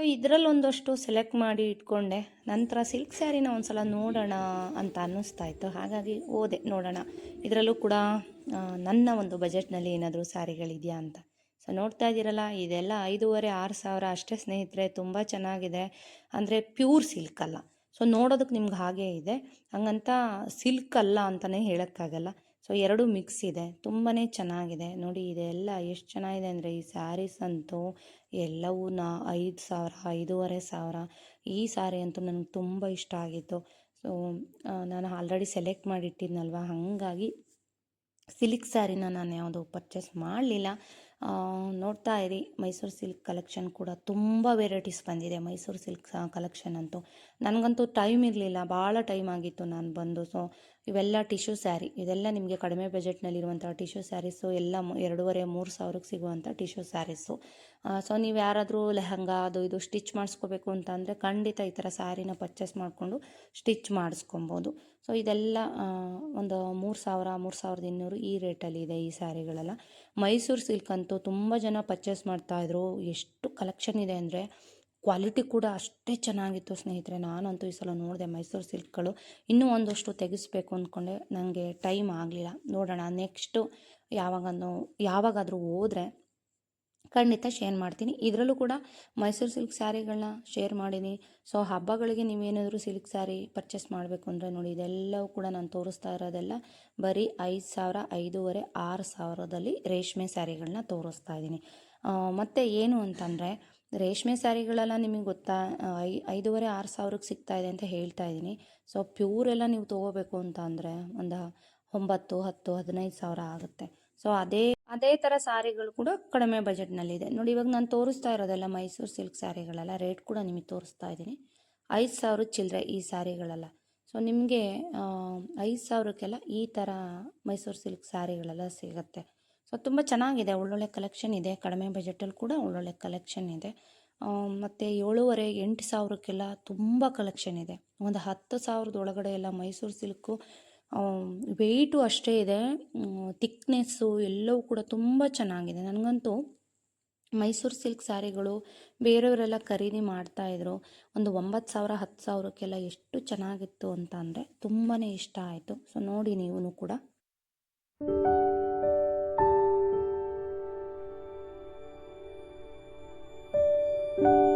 [SPEAKER 2] ಸೊ ಇದರಲ್ಲಿ ಒಂದಷ್ಟು ಸೆಲೆಕ್ಟ್ ಮಾಡಿ ಇಟ್ಕೊಂಡೆ. ನಂತರ ಸಿಲ್ಕ್ ಸ್ಯಾರಿನ ಒಂದ್ಸಲ ನೋಡೋಣ ಅಂತ ಅನ್ನಿಸ್ತಾ ಇತ್ತು. ಹಾಗಾಗಿ ಓದೆ, ನೋಡೋಣ. ಇದರಲ್ಲೂ ಕೂಡ ನನ್ನ ಒಂದು ಬಜೆಟ್ನಲ್ಲಿ ಏನಾದರೂ ಸ್ಯಾರಿಗಳಿದೆಯಾ ಅಂತ. ಸೊ ನೋಡ್ತಾ ಇದ್ದೀರಲ್ಲ, ಇದೆಲ್ಲ ಐದೂವರೆ, ಆರು ಸಾವಿರ ಅಷ್ಟೇ ಸ್ನೇಹಿತರೆ. ತುಂಬ ಚೆನ್ನಾಗಿದೆ. ಅಂದರೆ ಪ್ಯೂರ್ ಸಿಲ್ಕ್ ಅಲ್ಲ. ಸೊ ನೋಡೋದಕ್ಕೆ ನಿಮ್ಗೆ ಹಾಗೇ ಇದೆ. ಹಂಗಂತ ಸಿಲ್ಕ್ ಅಲ್ಲ ಅಂತಲೇ ಹೇಳೋಕ್ಕಾಗಲ್ಲ. ಸೊ ಎರಡು ಮಿಕ್ಸ್ ಇದೆ. ತುಂಬಾ ಚೆನ್ನಾಗಿದೆ. ನೋಡಿ, ಇದೆಲ್ಲ ಎಷ್ಟು ಚೆನ್ನಾಗಿದೆ ಅಂದರೆ, ಈ ಸ್ಯಾರೀಸ್ ಅಂತೂ ಎಲ್ಲವೂ ನಾ ಐದು ಸಾವಿರ, ಐದೂವರೆ ಸಾವಿರ. ಈ ಸ್ಯಾರಿ ಅಂತೂ ನನಗೆ ತುಂಬ ಇಷ್ಟ ಆಗಿತ್ತು. ಸೊ ನಾನು ಆಲ್ರೆಡಿ ಸೆಲೆಕ್ಟ್ ಮಾಡಿಟ್ಟಿದ್ನಲ್ವ? ಹಾಗಾಗಿ ಸಿಲ್ಕ್ ಸ್ಯಾರಿನ ನಾನು ಯಾವುದು ಪರ್ಚೇಸ್ ಮಾಡಲಿಲ್ಲ. ನೋಡ್ತಾ ಇರಿ. ಮೈಸೂರು ಸಿಲ್ಕ್ ಕಲೆಕ್ಷನ್ ಕೂಡ ತುಂಬ ವೆರೈಟೀಸ್ ಬಂದಿದೆ. ಮೈಸೂರು ಸಿಲ್ಕ್ ಕಲೆಕ್ಷನ್ ಅಂತೂ. ನನಗಂತೂ ಟೈಮ್ ಇರಲಿಲ್ಲ. ಭಾಳ ಟೈಮ್ ಆಗಿತ್ತು ನಾನು ಬಂದು. ಸೊ ಇವೆಲ್ಲ ಟಿಶ್ಯೂ ಸ್ಯಾರಿ. ಇದೆಲ್ಲ ನಿಮಗೆ ಕಡಿಮೆ ಬಜೆಟ್ನಲ್ಲಿರುವಂಥ ಟಿಶ್ಯೂ ಸ್ಯಾರೀಸು, ಎಲ್ಲ ಎರಡೂವರೆ, ಮೂರು ಸಾವಿರಕ್ಕೆ ಸಿಗುವಂಥ ಟಿಶ್ಯೂ ಸ್ಯಾರೀಸು. ಸೊ ನೀವು ಯಾರಾದರೂ ಲೆಹಂಗಾ, ಅದು ಇದು ಸ್ಟಿಚ್ ಮಾಡಿಸ್ಕೋಬೇಕು ಅಂತ ಅಂದರೆ ಖಂಡಿತ ಈ ಥರ ಸ್ಯಾರಿನ ಪರ್ಚೇಸ್ ಮಾಡಿಕೊಂಡು ಸ್ಟಿಚ್ ಮಾಡಿಸ್ಕೊಬೋದು. ಸೊ ಇದೆಲ್ಲ ಒಂದು ಮೂರು ಸಾವಿರ, ಮೂರು ಸಾವಿರದ ಇನ್ನೂರು ಈ ರೇಟಲ್ಲಿ ಇದೆ ಈ ಸ್ಯಾರಿಗಳೆಲ್ಲ. ಮೈಸೂರು ಸಿಲ್ಕ್ ಅಂತೂ ತುಂಬ ಜನ ಪರ್ಚೇಸ್ ಮಾಡ್ತಾಯಿದ್ರು ಎಷ್ಟು ಕಲೆಕ್ಷನ್ ಇದೆ ಅಂದರೆ ಕ್ವಾಲಿಟಿ ಕೂಡ ಅಷ್ಟೇ ಚೆನ್ನಾಗಿತ್ತು ಸ್ನೇಹಿತರೆ. ನಾನಂತೂ ಈ ಸಲ ನೋಡಿದೆ ಮೈಸೂರು ಸಿಲ್ಕ್ಗಳು. ಇನ್ನೂ ಒಂದಷ್ಟು ತೆಗೆಸ್ಬೇಕು ಅಂದ್ಕೊಂಡೆ. ನನಗೆ ಟೈಮ್ ಆಗಲಿಲ್ಲ. ನೋಡೋಣ ನೆಕ್ಸ್ಟು ಯಾವಾಗನೋ ಯಾವಾಗಾದರೂ ಹೋದರೆ ಖಂಡಿತ ಶೇರ್ ಮಾಡ್ತೀನಿ. ಇದರಲ್ಲೂ ಕೂಡ ಮೈಸೂರು ಸಿಲ್ಕ್ ಸ್ಯಾರಿಗಳನ್ನ ಶೇರ್ ಮಾಡೀನಿ. ಸೊ, ಹಬ್ಬಗಳಿಗೆ ನೀವೇನಾದರೂ ಸಿಲ್ಕ್ ಸ್ಯಾರಿ ಪರ್ಚೇಸ್ ಮಾಡಬೇಕು ಅಂದರೆ ನೋಡಿ, ಇದೆಲ್ಲವೂ ಕೂಡ ನಾನು ತೋರಿಸ್ತಾ ಇರೋದೆಲ್ಲ ಬರೀ ಐದು ಸಾವಿರ, ಐದೂವರೆ, ಆರು ಸಾವಿರದಲ್ಲಿ ರೇಷ್ಮೆ ಸ್ಯಾರಿಗಳನ್ನ ತೋರಿಸ್ತಾ ಇದ್ದೀನಿ. ಮತ್ತು ಏನು ಅಂತಂದರೆ ರೇಷ್ಮೆ ಸ್ಯಾರಿಗಳೆಲ್ಲ ನಿಮಗೆ ಗೊತ್ತಾ? ಐ, ಐದೂವರೆ, ಆರು ಸಾವಿರಕ್ಕೆ ಸಿಗ್ತಾ ಇದೆ ಅಂತ ಹೇಳ್ತಾ ಇದ್ದೀನಿ. ಸೊ ಪ್ಯೂರ್ ಎಲ್ಲ ನೀವು ತೊಗೋಬೇಕು ಅಂತ ಅಂದರೆ ಒಂದು ಒಂಬತ್ತು, ಹತ್ತು, ಹದಿನೈದು ಸಾವಿರ ಆಗುತ್ತೆ. ಸೊ, ಅದೇ ಅದೇ ಥರ ಸ್ಯಾರಿಗಳು ಕೂಡ ಕಡಿಮೆ ಬಜೆಟ್ನಲ್ಲಿದೆ ನೋಡಿ, ಇವಾಗ ನಾನು ತೋರಿಸ್ತಾ ಇರೋದೆಲ್ಲ ಮೈಸೂರು ಸಿಲ್ಕ್ ಸ್ಯಾರಿಗಳೆಲ್ಲ ರೇಟ್ ಕೂಡ ನಿಮಗೆ ತೋರಿಸ್ತಾ ಇದ್ದೀನಿ. ಐದು ಸಾವಿರ ಚಿಲ್ಲರೆ ಈ ಸ್ಯಾರಿಗಳೆಲ್ಲ. ಸೊ, ನಿಮಗೆ ಐದು ಸಾವಿರಕ್ಕೆಲ್ಲ ಈ ಥರ ಮೈಸೂರು ಸಿಲ್ಕ್ ಸ್ಯಾರಿಗಳೆಲ್ಲ ಸಿಗುತ್ತೆ. ಸೊ ತುಂಬ ಚೆನ್ನಾಗಿದೆ. ಒಳ್ಳೊಳ್ಳೆ ಕಲೆಕ್ಷನ್ ಇದೆ. ಕಡಿಮೆ ಬಜೆಟಲ್ಲಿ ಕೂಡ ಒಳ್ಳೊಳ್ಳೆ ಕಲೆಕ್ಷನ್ ಇದೆ. ಮತ್ತು ಏಳುವರೆ ಎಂಟು ಸಾವಿರಕ್ಕೆಲ್ಲ ತುಂಬ ಕಲೆಕ್ಷನ್ ಇದೆ. ಒಂದು ಹತ್ತು ಸಾವಿರದ ಒಳಗಡೆ ಎಲ್ಲ ಮೈಸೂರು ಸಿಲ್ಕು ವೆಯ್ಟು ಅಷ್ಟೇ ಇದೆ. ತಿಕ್ನೆಸ್ಸು ಎಲ್ಲವೂ ಕೂಡ ತುಂಬ ಚೆನ್ನಾಗಿದೆ. ನನಗಂತೂ ಮೈಸೂರು ಸಿಲ್ಕ್ ಸ್ಯಾರಿಗಳು ಬೇರೆಯವರೆಲ್ಲ ಖರೀದಿ ಮಾಡ್ತಾಯಿದ್ರು ಒಂದು ಒಂಬತ್ತು ಸಾವಿರ, ಹತ್ತು ಸಾವಿರಕ್ಕೆಲ್ಲ ಎಷ್ಟು ಚೆನ್ನಾಗಿತ್ತು ಅಂತ ಅಂದರೆ ತುಂಬಾ ಇಷ್ಟ ಆಯಿತು. ಸೊ ನೋಡಿ ನೀವು ಕೂಡ. ಸೊ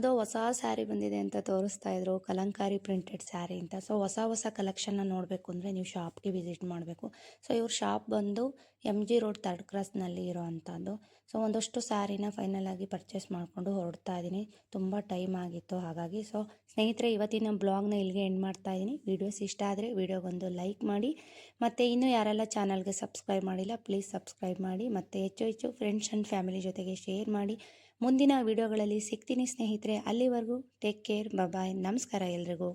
[SPEAKER 2] ಇದ್ಯಾವುದೋ ಹೊಸ ಸ್ಯಾರಿ ಬಂದಿದೆ ಅಂತ ತೋರಿಸ್ತಾ ಇದ್ರು, ಕಲಂಕಾರಿ ಪ್ರಿಂಟೆಡ್ ಸ್ಯಾರಿ ಅಂತ. ಸೊ ಹೊಸ ಹೊಸ ಕಲೆಕ್ಷನ್ನ ನೋಡಬೇಕು ಅಂದರೆ ನೀವು ಶಾಪ್ಗೆ ವಿಸಿಟ್ ಮಾಡಬೇಕು. ಸೊ ಇವ್ರ ಶಾಪ್ ಬಂದು ಎಂ ಜಿ ರೋಡ್ ತರ್ಡ್ ಕ್ರಾಸ್ನಲ್ಲಿ ಇರೋ ಅಂಥದ್ದು ಸೊ ಒಂದಷ್ಟು ಸ್ಯಾರಿನ ಫೈನಲ್ ಆಗಿ ಪರ್ಚೇಸ್ ಮಾಡಿಕೊಂಡು ಹೊರಡ್ತಾ ಇದ್ದೀನಿ ತುಂಬ ಟೈಮ್ ಆಗಿತ್ತು ಹಾಗಾಗಿ. ಸೊ ಸ್ನೇಹಿತರೆ, ಇವತ್ತಿನ ಬ್ಲಾಗ್ನ ಇಲ್ಲಿಗೆ ಎಂಡ್ ಮಾಡ್ತಾ ಇದ್ದೀನಿ ವೀಡಿಯೋಸ್ ಇಷ್ಟ ಆದರೆ ವೀಡಿಯೋಗೊಂದು ಲೈಕ್ ಮಾಡಿ. ಮತ್ತು ಇನ್ನೂ ಯಾರೆಲ್ಲ ಚಾನಲ್ಗೆ ಸಬ್ಸ್ಕ್ರೈಬ್ ಮಾಡಿಲ್ಲ ಪ್ಲೀಸ್ ಸಬ್ಸ್ಕ್ರೈಬ್ ಮಾಡಿ. ಮತ್ತು ಹೆಚ್ಚು ಹೆಚ್ಚು ಫ್ರೆಂಡ್ಸ್ ಆ್ಯಂಡ್ ಫ್ಯಾಮಿಲಿ ಜೊತೆಗೆ ಶೇರ್ ಮಾಡಿ. ಮುಂದಿನ ವಿಡಿಯೋಗಳಲ್ಲಿ ಸಿಗ್ತೀನಿ ಸ್ನೇಹಿತರೆ ಅಲ್ಲಿವರೆಗೂ ಟೇಕ್ ಕೇರ್ ಬಾಯ್ ನಮಸ್ಕಾರ ಎಲ್ರಿಗೂ.